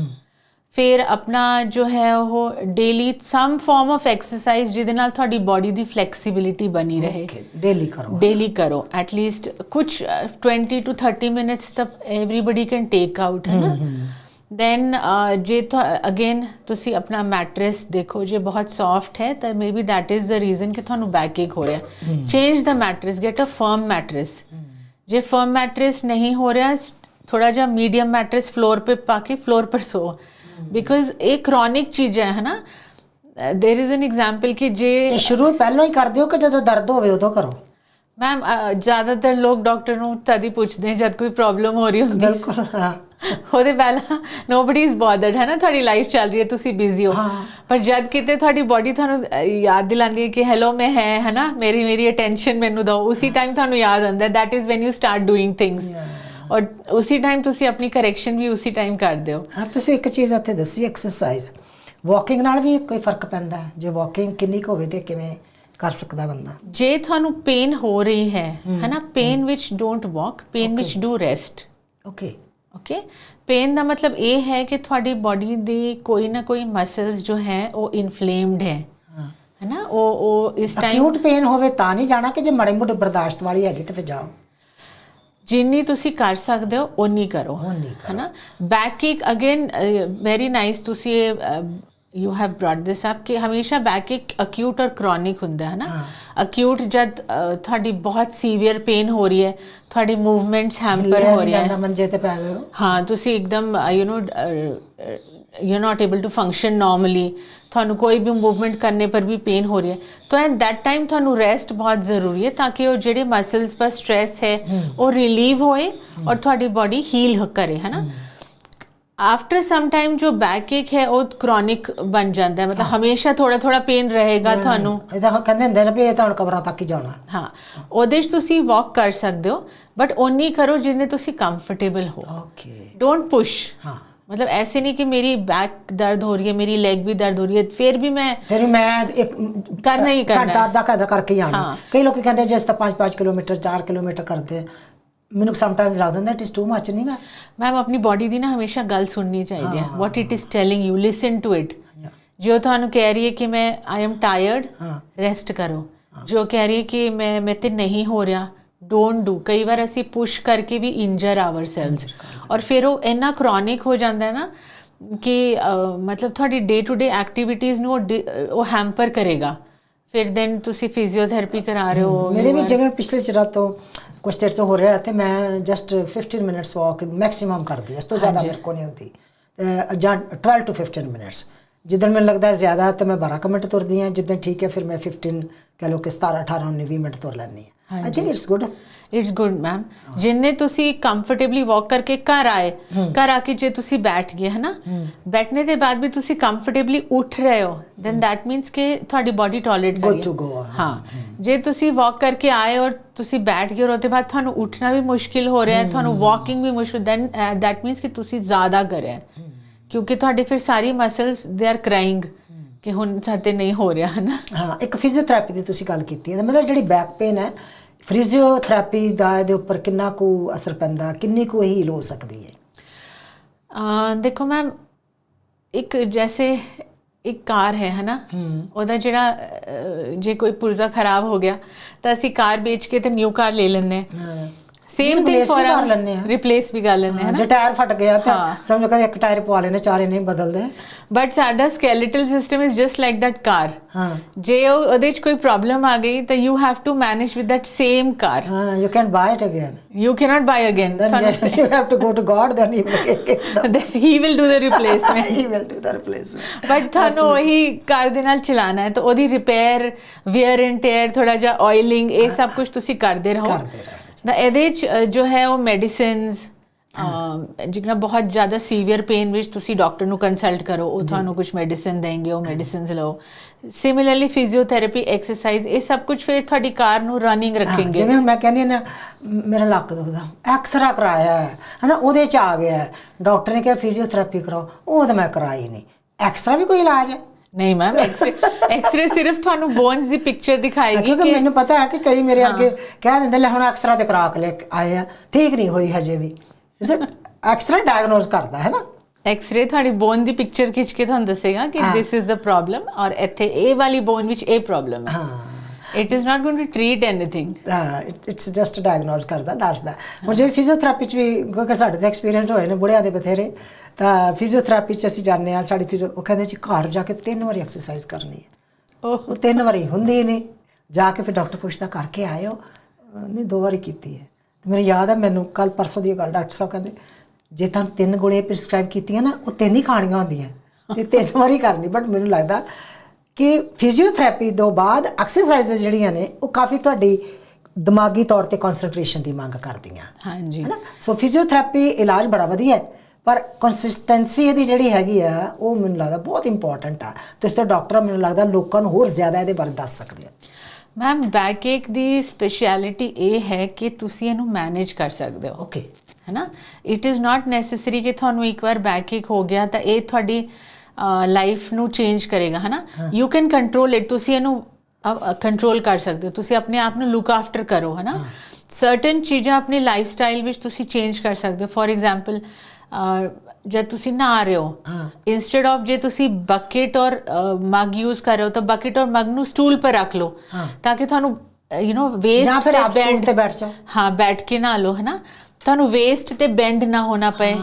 ਫਿਰ ਆਪਣਾ ਜੋ ਹੈ ਉਹ daily some form of exercise ਜਿਹਦੇ ਨਾਲ ਤੁਹਾਡੀ ਬਾਡੀ ਦੀ ਫਲੈਕਸੀਬਿਲਿਟੀ ਬਣੀ ਰਹੇ ਓਕੇ ਡੇਲੀ ਕਰੋ डेली करो एटलीस्ट कुछ ट्वेंटी टू थर्टी मिनट्स तक एवरीबडी कैन टेक आउट है ना ਦੈਨ ਜੇ ਅਗੇਨ ਤੁਸੀਂ ਆਪਣਾ ਮੈਟਰੈਸ ਦੇਖੋ ਜੇ ਬਹੁਤ ਸੌਫਟ ਹੈ ਤਾਂ maybe that is the reason ਕਿ ਤੁਹਾਨੂੰ ਬੈਕ ਏਕ ਹੋ ਰਿਹਾ change the mattress get a firm mattress ਜੇ ਫਰਮ ਮੈਟਰੈਸ ਨਹੀਂ ਹੋ ਰਿਹਾ ਥੋੜਾ ਜਿਹਾ ਮੀਡੀਅਮ ਮੈਟਰੈਸ ਫਲੋਰ पे ਪਾ ਕੇ ਫਲੋਰ ਪਰ ਸੋ ਬਿਕਾਜ਼ ਇਹ ਕ੍ਰੋਨਿਕ ਚੀਜ਼ ਹੈ ਹੈ ਨਾ देयर इज एन एग्जांपल ਕਿ ਜੇ ਇਹ ਸ਼ੁਰੂ ਪਹਿਲਾਂ ਹੀ ਕਰ ਦਿਓ ਕਿ ਜਦੋਂ ਦਰਦ ਹੋਵੇ ਉਦੋਂ ਕਰੋ ਮੈਮ ਜ਼ਿਆਦਾਤਰ ਲੋਕ ਡਾਕਟਰ ਨੂੰ ਤਦ ਹੀ ਪੁੱਛਦੇ ਹਨ ਜਦ ਕੋਈ ਪ੍ਰੋਬਲਮ ਹੋ ਰਹੀ ਹੁੰਦੀ ਹੈ ਬਿਲਕੁਲ ਹਾਂ ਉਹਦੇ ਪਹਿਲਾਂ ਨੋਬਡੀ ਇਜ਼ ਬੋਦਰਡ ਹੈ ਨਾ? ਤੁਹਾਡੀ ਲਾਈਫ ਚੱਲ ਰਹੀ ਹੈ ਤੁਸੀਂ ਬਿਜ਼ੀ ਹੋ। ਪਰ ਜਦ ਕਿਤੇ ਤੁਹਾਡੀ ਬਾਡੀ ਤੁਹਾਨੂੰ ਯਾਦ ਦਿਲਾਉਂਦੀ ਹੈ ਕਿ ਹੈਲੋ ਮੈਂ ਹੈ ਹੈ ਨਾ? ਮੇਰੀ ਮੇਰੀ ਅਟੈਂਸ਼ਨ ਮੈਨੂੰ ਦਿਓ। ਉਸੇ ਟਾਈਮ ਤੁਹਾਨੂੰ ਯਾਦ ਆਉਂਦਾ that is when you start doing things ਔਰ ਉਸੇ ਟਾਈਮ ਤੁਸੀਂ ਆਪਣੀ ਕਰੈਕਸ਼ਨ ਵੀ ਉਸੇ ਟਾਈਮ ਕਰਦੇ ਹੋ। ਹਾਂ ਤੁਸੀਂ ਇੱਕ ਚੀਜ਼ ਇੱਥੇ ਦੱਸੀ ਐਕਸਰਸਾਈਜ਼ ਵਾਕਿੰਗ ਨਾਲ ਵੀ ਕੋਈ ਫ਼ਰਕ ਪੈਂਦਾ ਹੈ? ਜੇ ਵਾਕਿੰਗ ਕਿੰਨੀ ਕੁ ਹੋਵੇ ਤੇ ਕਿਵੇਂ ਕਰ ਸਕਦਾ ਬੰਦਾ? ਜੇ ਤੁਹਾਨੂੰ ਪੇਨ ਹੋ ਰਹੀ ਹੈ ਹੈ ਨਾ? ਪੇਨ ਵਿੱਚ ਡੋਂਟ ਵਾਕ ਪੇਨ ਵਿੱਚ do rest okay okay pain ਦਾ ਮਤਲਬ ਇਹ ਹੈ ਕਿ ਤੁਹਾਡੀ ਬਾਡੀ ਦੀ ਕੋਈ ਨਾ ਕੋਈ ਮਸਲਸ ਜੋ ਹੈ ਉਹ ਇਨਫਲੇਮਡ ਹੈ। ਹਾਂ। ਨਾ ਉਹ ਉਹ ਇਸ ਟਾਈਮ ਅਕਿਊਟ ਪੇਨ ਹੋਵੇ ਤਾਂ ਨਹੀਂ ਜਾਣਾ ਕਿ ਜੇ ਮਾੜੀ ਮੋਟੀ ਬਰਦਾਸ਼ਤ ਵਾਲੀ ਹੈਗੀ ਤੇ ਫਿਰ ਜਾਓ। ਜਿੰਨੀ ਤੁਸੀਂ ਕਰ ਸਕਦੇ ਹੋ ਓਨੀ ਕਰੋ। ਹੈ ਨਾ back ache again very nice ਤੁਸੀਂ you have brought this up ਕਿ ਹਮੇਸ਼ਾ ਬੈਕ ਇੱਕ ਅਕਿਊਟ ਔਰ ਕ੍ਰੋਨਿਕ ਹੁੰਦਾ ਹੈ ਨਾ ਅਕਿਊਟ ਜਦ ਤੁਹਾਡੀ ਬਹੁਤ ਸੀਵੀਅਰ ਪੇਨ ਹੋ ਰਹੀ ਹੈ ਤੁਹਾਡੀ ਮੂਵਮੈਂਟਸ ਹੈਂਪਰ ਹੋ ਰਹੀ ਹੈ ਮੰਜੇ ਤੇ ਪੈ ਗਏ ਹੋ ਹਾਂ ਤੁਸੀਂ ਇੱਕਦਮ you know you are not able to function normally ਤੁਹਾਨੂੰ ਕੋਈ ਵੀ ਮੂਵਮੈਂਟ ਕਰਨੇ ਪਰ ਵੀ ਪੇਨ ਹੋ ਰਹੀ ਹੈ ਤਾਂ ਐਟ ਦੈਟ ਟਾਈਮ ਤੁਹਾਨੂੰ ਰੈਸਟ ਬਹੁਤ ਜ਼ਰੂਰੀ ਹੈ ਤਾਂ ਕਿ ਉਹ ਜਿਹੜੇ ਮਸਲਸ ਪਰ ਸਟ्रेस ਹੈ ਉਹ ਰਿਲੀਵ ਹੋਏ ਔਰ ਤੁਹਾਡੀ ਬਾਡੀ ਹੀਲ ਕਰੇ ਹੈ ਨਾ ਆਫਟਰ ਸਮ ਟਾਈਮ ਜੋ ਬੈਕ ਏਕ ਹੈ ਉਹ ਕ੍ਰੋਨਿਕ ਬਣ ਜਾਂਦਾ ਹੈ ਮਤਲਬ ਹਮੇਸ਼ਾ ਥੋੜਾ ਥੋੜਾ ਪੇਨ ਰਹੇਗਾ ਤੁਹਾਨੂੰ ਇਹਦਾ ਕਹਿੰਦੇ ਹੁੰਦੇ ਨੇ ਵੀ ਇਹ ਤਾਂ ਹੁਣ ਕਬਰਾਂ ਤੱਕ ਹੀ ਜਾਣਾ ਹਾਂ ਉਹਦੇ 'ਚ ਤੁਸੀਂ ਵਾਕ ਕਰ ਸਕਦੇ ਹੋ ਬਟ ਓਨੀ ਕਰੋ ਜਿੰਨੇ ਤੁਸੀਂ ਕੰਫਰਟੇਬਲ ਹੋ ਓਕੇ डोंट पुश ਹਾਂ मतलब ऐसे नहीं कि मेरी बैक दर्द हो रही है मेरी लेग भी दर्द हो रही है फिर भी मैं ਫਿਰ ਮੈਂ ਇੱਕ ਕਰਨਾ ਹੀ ਕਰਨਾ ਘੰਟਾ ਅੱਧਾ ਘੰਟਾ ਕਰਕੇ ਹੀ ਆਣਾ ਹਾਂ। ਕਈ ਲੋਕੀ ਕਹਿੰਦੇ ਜਿਸ ਤਾਂ 5-5 ਕਿਲੋਮੀਟਰ 4 ਕਿਲੋਮੀਟਰ ਕਰਦੇ ਆ। ਮੈਨੂੰ ਸਮਟਾਈਮਸ ਲੱਗਦਾ ਹੁੰਦਾ ਇਟ ਇਜ਼ ਟੂ ਮੱਚ ਨਹੀਂਗਾ ਮੈਮ ਆਪਣੀ ਬਾਡੀ ਦੀ ਨਾ ਹਮੇਸ਼ਾ ਗੱਲ ਸੁਣਨੀ ਚਾਹੀਦੀ ਹੈ। What it is telling you listen to it ਜੋ ਤੁਹਾਨੂੰ ਕਹਿ ਰਹੀ ਹੈ ਕਿ ਮੈਂ ਆਈ ਐਮ ਟਾਇਰਡ ਰੈਸਟ ਕਰੋ। ਜੋ ਕਹਿ ਰਹੀ ਹੈ ਕਿ ਮੈਂ ਮੈਂ ਤੇ ਨਹੀਂ ਹੋ ਰਿਹਾ ਡੋਨਟ ਡੂ ਕਈ ਵਾਰ ਅਸੀਂ ਪੁਸ਼ ਕਰਕੇ ਵੀ ਇੰਜਰ ਆਵਰਸੈਲਵਸ ਔਰ ਫਿਰ ਉਹ ਇੰਨਾ ਕ੍ਰੋਨਿਕ ਹੋ ਜਾਂਦਾ ਹੈ ਨਾ ਕਿ ਮਤਲਬ ਤੁਹਾਡੀ ਡੇ ਟੂ ਡੇ ਐਕਟੀਵਿਟੀਜ਼ ਨੂੰ ਉਹ ਹੈਂਪਰ ਕਰੇਗਾ। ਫਿਰ ਦੈਨ ਤੁਸੀਂ ਫਿਜ਼ੀਓਥੈਰੇਪੀ ਕਰਾ ਰਹੇ ਹੋ ਮੇਰੇ ਵੀ ਜਿਵੇਂ ਪਿਛਲੇ ਚਿਰਾਂ ਤੋਂ ਕੁਝ ਦੇਰ ਤੋਂ ਹੋ ਰਿਹਾ ਤੇ ਮੈਂ ਜਸਟ 15 ਮਿੰਟਸ ਵਾਕ ਮੈਕਸਿਮਮ ਕਰਦੀ ਇਸ ਤੋਂ ਜ਼ਿਆਦਾ ਮੇਰੇ ਕੋ ਨਹੀਂ ਹੁੰਦੀ। ਜਾਂ 12 ਟੂ 15 ਮਿੰਟਸ ਜਿੱਦਣ ਮੈਨੂੰ ਲੱਗਦਾ ਜ਼ਿਆਦਾ ਤਾਂ ਮੈਂ 12 ਕੁ ਮਿੰਟ ਤੁਰਦੀ ਹਾਂ ਜਿੱਦਣ ਠੀਕ ਹੈ ਫਿਰ ਮੈਂ 15 ਕਹ ਲਓ ਕਿ 17 18 19 20 ਮਿੰਟ ਤੁਰ ਲੈਂਦੀ ਹਾਂ। I think it's good it's good ma'am ਜਿੰਨੇ ਤੁਸੀਂ ਕੰਫਰਟੇਬਲੀ ਵਾਕ ਕਰਕੇ ਘਰ ਆਏ ਘਰ ਆ ਕੇ ਜੇ ਤੁਸੀਂ ਬੈਠ ਗਏ ਹਨਾ? ਬੈਠਣੇ ਦੇ ਬਾਅਦ ਵੀ ਤੁਸੀਂ ਕੰਫਰਟੇਬਲੀ ਉੱਠ ਰਹੇ ਹੋ ਦੈਨ that means ਕਿ ਤੁਹਾਡੀ ਬਾਡੀ ਟੋਲਰੇਟ ਕਰ to ਹੈ। go, ਹਾਂ। ਜੇ ਤੁਸੀਂ ਵਾਕ ਕਰਕੇ ਆਏ ਔਰ ਤੁਸੀਂ ਬੈਠ ਗਏ ਔਰ ਉਹਦੇ ਬਾਅਦ ਤੁਹਾਨੂੰ ਉੱਠਣਾ ਵੀ ਮੁਸ਼ਕਿਲ ਹੋ ਰਿਹਾ ਹੈ ਤੁਹਾਨੂੰ ਵਾਕਿੰਗ ਵੀ ਮੁਸ਼ਕਿਲ ਦੈਨ that means ਕਿ ਤੁਸੀਂ ਜ਼ਿਆਦਾ ਕਰ ਰਹੇ ਹੋ। ਕਿਉਂਕਿ ਤੁਹਾਡੇ ਫਿਰ ਸਾਰੀ ਮਸਲਸ ਦੇ ਆਰ ਕ੍ਰਾਈਂਗ ਕਿ ਹੁਣ ਸਾਡੇ ਨਹੀਂ ਹੋ ਰਿਹਾ ਹਨਾ? ਹਾਂ ਇੱਕ ਫਿਜ਼ੀਓਥੈਰੇਪੀ ਦੀ ਤੁਸੀਂ ਗੱਲ ਕੀਤੀ ਹੈ ਮਤਲਬ ਜਿਹੜੀ ਬੈਕ ਪੇਨ ਹੈ ਫਿਜ਼ੀਓਥੈਰੇਪੀ ਦਾ ਇਹਦੇ ਉੱਪਰ ਕਿੰਨਾ ਕੁ ਅਸਰ ਪੈਂਦਾ ਕਿੰਨੀ ਕੁ ਹੀਲ ਹੋ ਸਕਦੀ ਹੈ? ਅਹ ਦੇਖੋ ਮੈਮ ਇੱਕ ਜੈਸੇ ਇੱਕ ਕਾਰ ਹੈ ਹਨਾ? ਉਹਦਾ ਜਿਹੜਾ ਜੇ ਕੋਈ ਪੁਰਜ਼ਾ ਖਰਾਬ ਹੋ ਗਿਆ ਤਾਂ ਅਸੀਂ ਕਾਰ ਵੇਚ ਕੇ ਤੇ ਨਿਊ ਕਾਰ ਲੈ ਲੈਂਦੇ ਹਾਂ। ਸੇਮ ਥਿੰਗ ਫॉर ਕਰ ਲੈਂਦੇ ਹਾਂ। ਰਿਪਲੇਸ ਵੀ ਕਰ ਲੈਂਦੇ ਹਾਂ ਜੇ ਟਾਇਰ ਫਟ ਗਿਆ ਤਾਂ ਹਾਂ। ਸਮਝੋ ਕਿ ਇੱਕ ਟਾਇਰ ਪਵਾ ਲੈਣੇ ਚਾਰੇ ਨਹੀਂ ਬਦਲਦੇ। ਬਟ ਸਾਡਾ skeletal system is just like that car ਹਾਂ। ਜੇ ਉਹ- ਉਹਦੇ 'ਚ ਕੋਈ ਪ੍ਰੋਬਲਮ ਆ ਗਈ ਤਾਂ you have to manage with that same car ਹਾਂ you can buy it again you can't buy again then yes, you have to go to God then he will he will do the replacement he will do the replacement but ਤੁਹਾਨੂੰ ਉਹੀ ਕਾਰ ਦੇ ਨਾਲ ਚਲਾਣਾ ਹੈ ਤਾਂ ਉਹਦੀ repair wear and tear ਥੋੜਾ ਜਿਹਾ ਆਇਲਿੰਗ ਇਹ ਸਭ ਕੁਝ ਤੁਸੀਂ ਕਰਦੇ ਰਹੋ। ਤਾਂ ਇਹਦੇ ਚ ਅ, ਜੋ ਹੈ ਉਹ ਮੈਡੀਸਿਨਸ ਜਿਗਨਾ ਬਹੁਤ ਜ਼ਿਆਦਾ ਸੀਵੀਅਰ ਪੇਨ ਵਿੱਚ ਤੁਸੀਂ ਡਾਕਟਰ ਨੂੰ ਕੰਸਲਟ ਕਰੋ ਉਹ ਤੁਹਾਨੂੰ ਕੁਝ ਮੈਡੀਸਿਨ ਦੇਣਗੇ ਉਹ ਮੈਡੀਸਿਨਸ ਲਓ। ਸਿਮਿਲਰਲੀ ਫਿਜ਼ੀਓਥੈਰੇਪੀ ਐਕਸਰਸਾਈਜ਼ ਇਹ ਸਭ ਕੁਝ ਫਿਰ ਤੁਹਾਡੀ ਕਾਰ ਨੂੰ ਰਨਿੰਗ ਰੱਖेंगे ਜਿਵੇਂ ਮੈਂ ਕਹਿੰਦੀ ਹਾਂ ਨਾ ਮ- ਮੇਰਾ ਲੱਕ ਦੁਖਦਾ ਐਕਸਰਾ ਕਰਾਇਆ ਹੈ ਹਨਾ ਉਹਦੇ ਚ ਆ ਗਿਆ ਹੈ। ਡਾਕਟਰ ਨੇ ਕਿਹਾ ਫਿਜ਼ੀਓਥੈਰੇਪੀ ਕਰਾਓ। ਉਹ ਤਾਂ ਮੈਂ ਕਰਾਈ ਨਹੀਂ। ਐਕਸਰਾ ਵੀ ਕੋਈ ਇਲਾਜ ਹੈ? ਨਹੀਂ ਮੈਮ ਐਕਸਰੇ ਸਿਰਫ ਤੁਹਾਨੂੰ ਬੋਨਸ ਦੀ ਪਿਕਚਰ ਦਿਖਾਏਗੀ ਕਿ ਮੈਨੂੰ ਪਤਾ ਹੈ ਕਿ ਕਈ ਮੇਰੇ ਅੱਗੇ ਕਹਿ ਦਿੰਦੇ ਲੈ ਹੁਣ ਐਕਸਰਾ ਤੇ ਕਰਾ ਕੇ ਆਏ ਆ ਠੀਕ ਨਹੀਂ ਹੋਈ ਹਜੇ ਵੀ। ਐਕਸਰਾ ਡਾਇਗਨੋਸ ਕਰਦਾ ਹੈ ਨਾ? ਐਕਸ-ਰੇ ਤੁਹਾਡੀ ਬੋਨ ਦੀ ਪਿਕਚਰ ਖਿੱਚ ਕੇ ਤੁਹਾਨੂੰ ਦੱਸੇਗਾ ਕਿ ਦਿਸ ਇਜ਼ ਦ ਪ੍ਰੋਬਲਮ ਔਰ ਇੱਥੇ ਇਹ ਵਾਲੀ ਬੋਨ ਵਿੱਚ ਇਹ ਪ੍ਰੋਬਲਮ ਹੈ। ਹਾਂ। It is not going to treat anything ਹਾਂ ਇਟਸ ਜਸਟ ਡਾਇਗਨੋਸ ਕਰਦਾ ਦੱਸਦਾ। ਹੁਣ ਜਿਵੇਂ ਫਿਜ਼ੀਓਥੈਰੇਪੀ ਚ ਵੀ ਕਿਉਂਕਿ ਸਾਡੇ ਤੇ ਐਕਸਪੀਰੀਅੰਸ ਹੋਏ ਨੇ ਬੁੜਿਆਂ ਦੇ ਬਥੇਰੇ ਤਾਂ ਫਿਜ਼ੀਓਥੈਰੇਪੀ ਚ ਅਸੀਂ ਜਾਂਦੇ ਆ ਸਾਡੀ ਫਿਜ਼ੀਓ ਉਹ ਕਹਿੰਦੇ ਜੀ ਘਰ ਜਾ ਕੇ ਤਿੰਨ ਵਾਰੀ ਐਕਸਰਸਾਈਜ਼ ਕਰਨੀ ਹੈ। ਉਹ ਤਿੰਨ ਵਾਰੀ ਹੁੰਦੀ ਨਹੀਂ ਜਾ ਕੇ ਫਿਰ ਡਾਕਟਰ ਪੁੱਛਦਾ ਕਰਕੇ ਆਏ ਹੋ ਨਹੀਂ ਦੋ ਵਾਰੀ ਕੀਤੀ ਹੈ। ਤੇ ਮੈਨੂੰ ਯਾਦ ਹੈ ਮੈਨੂੰ ਕੱਲ ਪਰਸੋਂ ਦੀ ਗੱਲ ਡਾਕਟਰ ਸਾਹਿਬ ਕਹਿੰਦੇ ਜੇ ਤਾਂ ਤਿੰਨ ਗੋਲੀਆਂ ਪ੍ਰਿਸਕ੍ਰਾਈਬ ਕੀਤੀਆਂ ਨਾ ਉਹ ਤਿੰਨ ਹੀ ਖਾਣੀਆਂ ਹੁੰਦੀਆਂ। ਤੇ ਤਿੰਨ ਵਾਰੀ ਕਰਨੀ ਬਟ ਮੈਨੂੰ ਲੱਗਦਾ ਕਿ ਫਿਜ਼ੀਓਥੈਰੇਪੀ ਤੋਂ ਬਾਅਦ ਐਕਸਰਸਾਈਜ਼ ਜਿਹੜੀਆਂ ਨੇ ਉਹ ਕਾਫੀ ਤੁਹਾਡੀ ਦਿਮਾਗੀ ਤੌਰ ਤੇ ਕਨਸੈਂਟਰੇਸ਼ਨ ਦੀ ਮੰਗ ਕਰਦੀਆਂ। ਹਾਂਜੀ। ਹੈਨਾ? ਸੋ ਫਿਜ਼ੀਓਥੈਰੇਪੀ ਇਲਾਜ ਬੜਾ ਵਧੀਆ ਹੈ ਪਰ ਕੰਸਿਸਟੈਂਸੀ ਇਹਦੀ ਜਿਹੜੀ ਹੈਗੀ ਆ ਉਹ ਮੈਨੂੰ ਲੱਗਦਾ ਬਹੁਤ ਇੰਪੋਰਟੈਂਟ ਆ। ਤੇ ਇਸ ਤੋਂ ਡਾਕਟਰ ਮੈਨੂੰ ਲੱਗਦਾ ਲੋਕਾਂ ਨੂੰ ਹੋਰ ਜ਼ਿਆਦਾ ਇਹਦੇ ਬਾਰੇ ਦੱਸ ਸਕਦੇ ਆ। ਮੈਮ ਬੈਕ ਏਕ ਦੀ ਸਪੈਸ਼ਲਿਟੀ ਇਹ ਹੈ ਕਿ ਤੁਸੀਂ ਇਹਨੂੰ ਮੈਨੇਜ ਕਰ ਸਕਦੇ ਹੋ। ਓਕੇ ਹੈ ਨਾ ਇਟ ਇਜ਼ ਨਾਟ ਨੈਸੈਸਰੀ ਕਿ ਤੁਹਾਨੂੰ ਇੱਕ ਵਾਰ ਬੈਕ ਏਕ ਹੋ ਗਿਆ ਤਾਂ ਇਹ ਤੁਹਾਡੀ ਲਾਈਫ ਨੂੰ ਚੇਂਜ ਕਰੇਗਾ ਹੈ। ਨਾ ਯੂ ਕੈਨ ਕੰਟਰੋਲ ਇਟ ਤੁਸੀਂ ਇਹਨੂੰ ਕੰਟਰੋਲ ਕਰ ਸਕਦੇ ਹੋ। ਤੁਸੀਂ ਆਪਣੇ ਆਪ ਨੂੰ ਲੁੱਕ ਆਫਟਰ ਕਰੋ ਹੈ। ਨਾ ਸਰਟਨ ਚੀਜ਼ਾਂ ਆਪਣੇ ਲਾਈਫ ਸਟਾਈਲ ਵਿੱਚ ਤੁਸੀਂ ਚੇਂਜ ਕਰ ਸਕਦੇ ਹੋ। ਫੋਰ ਐਗਜ਼ਾਮਪਲ ਜਦ ਤੁਸੀਂ ਨਹਾ ਰਹੇ ਹੋ। ਇਨਸਟੈਡ ਆਫ ਜੇ ਤੁਸੀਂ ਬਕਟ ਔਰ ਮਗ ਯੂਜ਼ ਕਰ ਰਹੇ ਹੋ ਤਾਂ ਬਕਟ ਔਰ ਮਗ ਨੂੰ ਸਟੂਲ ਪਰ ਰੱਖ ਲਓ। ਤਾਂ ਕਿ ਤੁਹਾਨੂੰ ਯੂ نو ਵੇਸਟ ਜਾਂ ਫਿਰ ਆਪ ਤੇ ਬੈਠ ਜਾਓ। ਹਾਂ ਬੈਠ ਕੇ ਨਾ ਲਓ ਹੈ ਨਾ ਤੁਹਾਨੂੰ ਵੇਸਟ ਤੇ ਬੈਂਡ ਨਾ ਹੋਣਾ ਪਏ।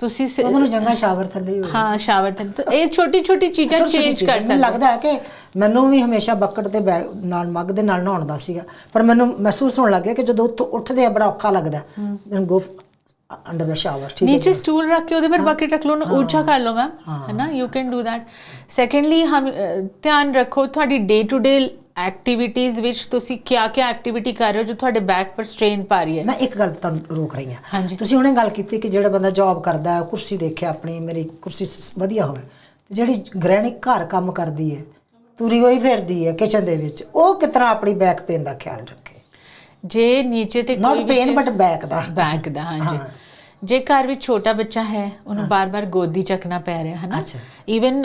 ਤੁਸੀਂ ਸ- ਉਹਨੂੰ ਚੰਗਾ ਸ਼ਾਵਰ ਥੱਲੇ ਹੀ ਹਾਂ ਸ਼ਾਵਰ ਤੇ ਤਾਂ ਇਹ ਛੋਟੀ ਛੋਟੀ ਚੀਜ਼ਾਂ ਛੋਟੀ-ਛੋਟੀ ਚੇਂਜ ਚੀਜ਼ਾਂ। ਕਰ ਮੈਨੂੰ ਸਕਦੇ। ਲੱਗਦਾ ਹੈ ਕਿ ਮੈਨੂੰ ਵੀ ਹਮੇਸ਼ਾ ਬੱਕਟ ਤੇ ਬੈ- ਨਾਲ ਮੱਗ ਦੇ ਨਾਲ ਨਹਾਉਣ ਦਾ ਸੀਗਾ। ਪਰ ਮੈਨੂੰ ਮਹਿਸੂਸ ਹੋਣ ਲੱਗਿਆ ਕਿ ਜਦੋਂ ਉੱਥੋਂ ਉੱਠਦੇ ਆ ਬੜਾ ਔਖਾ ਲੱਗਦਾ। ਗੋ ਅੰਡਰ ਦਾ ਸ਼ਾਵਰ ਠੀਕ ਹੈ ਨੀਚੇ ਸਟੂਲ ਰੱਖ ਕੇ ਉਹਦੇ ਪਰ ਬਕਟ ਰੱਖ ਲਓ ਉਹਨੂੰ ਉੱਚਾ ਕਰ ਲਓ ਮੈਮ ਹੈ। ਨਾ? You can do that secondly hmm uh, ਧਿਆਨ ਰੱਖੋ ਤੁਹਾਡੀ ਡੇ ਟੂ ਡੇ ਐਕਟੀਵਿਟੀਜ਼ ਵਿੱਚ ਤੁਸੀਂ ਕਿਆ ਕਿਆ ਐਕਟੀਵਿਟੀ ਕਰ ਰਹੇ ਹੋ ਜੋ ਤੁਹਾਡੇ ਬੈਕ ਪਰ ਸਟ੍ਰੇਨ ਪਾ ਰਹੀ ਹੈ? ਮੈਂ ਇੱਕ ਗੱਲ ਤੁਹਾਨੂੰ ਰੋਕ ਰਹੀ ਹਾਂ। ਤੁਸੀਂ ਹੁਣੇ ਗੱਲ ਕੀਤੀ ਕਿ ਜਿਹੜਾ ਬੰਦਾ ਜੌਬ ਕਰਦਾ ਹੈ, ਕੁਰਸੀ ਦੇਖਿਆ ਆਪਣੀ ਮੇਰੀ ਕੁਰਸੀ ਵਧੀਆ ਹੋਵੇ। ਤੇ ਜਿਹੜੀ ਗ੍ਰਹਿਣੀ ਘਰ ਕੰਮ ਕਰਦੀ ਹੈ ਤੁਰੀ ਹੋਈ ਫਿਰਦੀ ਹੈ ਕਿਚਨ ਦੇ ਵਿੱਚ ਉਹ ਕਿਤਨਾ ਆਪਣੀ ਬੈਕ ਪੇਨ ਦਾ ਖਿਆਲ ਰੱਖੇ? ਜੇ ਨੀਚੇ ਤੇ ਕੋਈ ਨਾਟ ਪੇਨ ਬਟ ਬੈਕ ਦਾ। ਬੈਕ ਦਾ ਹਾਂਜੀ। ਜੇ ਘਰ ਵਿੱਚ ਛੋਟਾ ਬੱਚਾ ਹੈ ਉਹਨੂੰ ਬਾਰ-ਬਾਰ ਗੋਦੀ ਚੱਕਣਾ ਪੈ ਰਿਹਾ ਹੈ ਨਾ। ਇਵਨ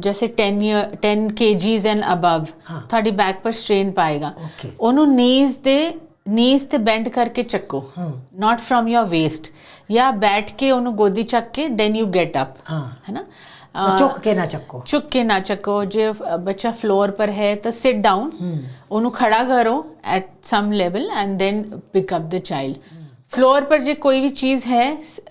ਜੈਸੇ 10 ਇਅਰ 10 kgs ਐਂਡ ਅਬਵ ਤੁਹਾਡੀ ਬੈਕ ਪਰ ਸਟ੍ਰੇਨ ਪਾਏਗਾ. ਉਹਨੂੰ ਨੀਜ਼ ਦੇ ਨੀਜ਼ ਤੇ ਬੈਂਡ ਕਰਕੇ ਚੱਕੋ। ਨਾਟ ਫਰਮ ਯੋਰ ਵੇਸਟ ਜਾਂ ਬੈਠ ਕੇ ਉਹਨੂੰ ਗੋਦੀ ਚੱਕ ਕੇ ਦੈਨ ਯੂ ਗੈਟ ਅਪ ਹਾਂ। ਨਾ ਚੁੱਕ ਕੇ ਨਾ ਚੱਕੋ। ਚੁੱਕ ਕੇ ਨਾ ਚੱਕੋ। ਜੇ ਬੱਚਾ ਫਲੋਰ ਪਰ ਹੈ ਤਾਂ ਸਿਟ ਡਾਊਨ ਉਹਨੂੰ ਖੜਾ ਕਰੋ at some level and then pick up the child floor ਪਰ ਜੇ ਕੋਈ ਵੀ ਚੀਜ਼ ਹੈ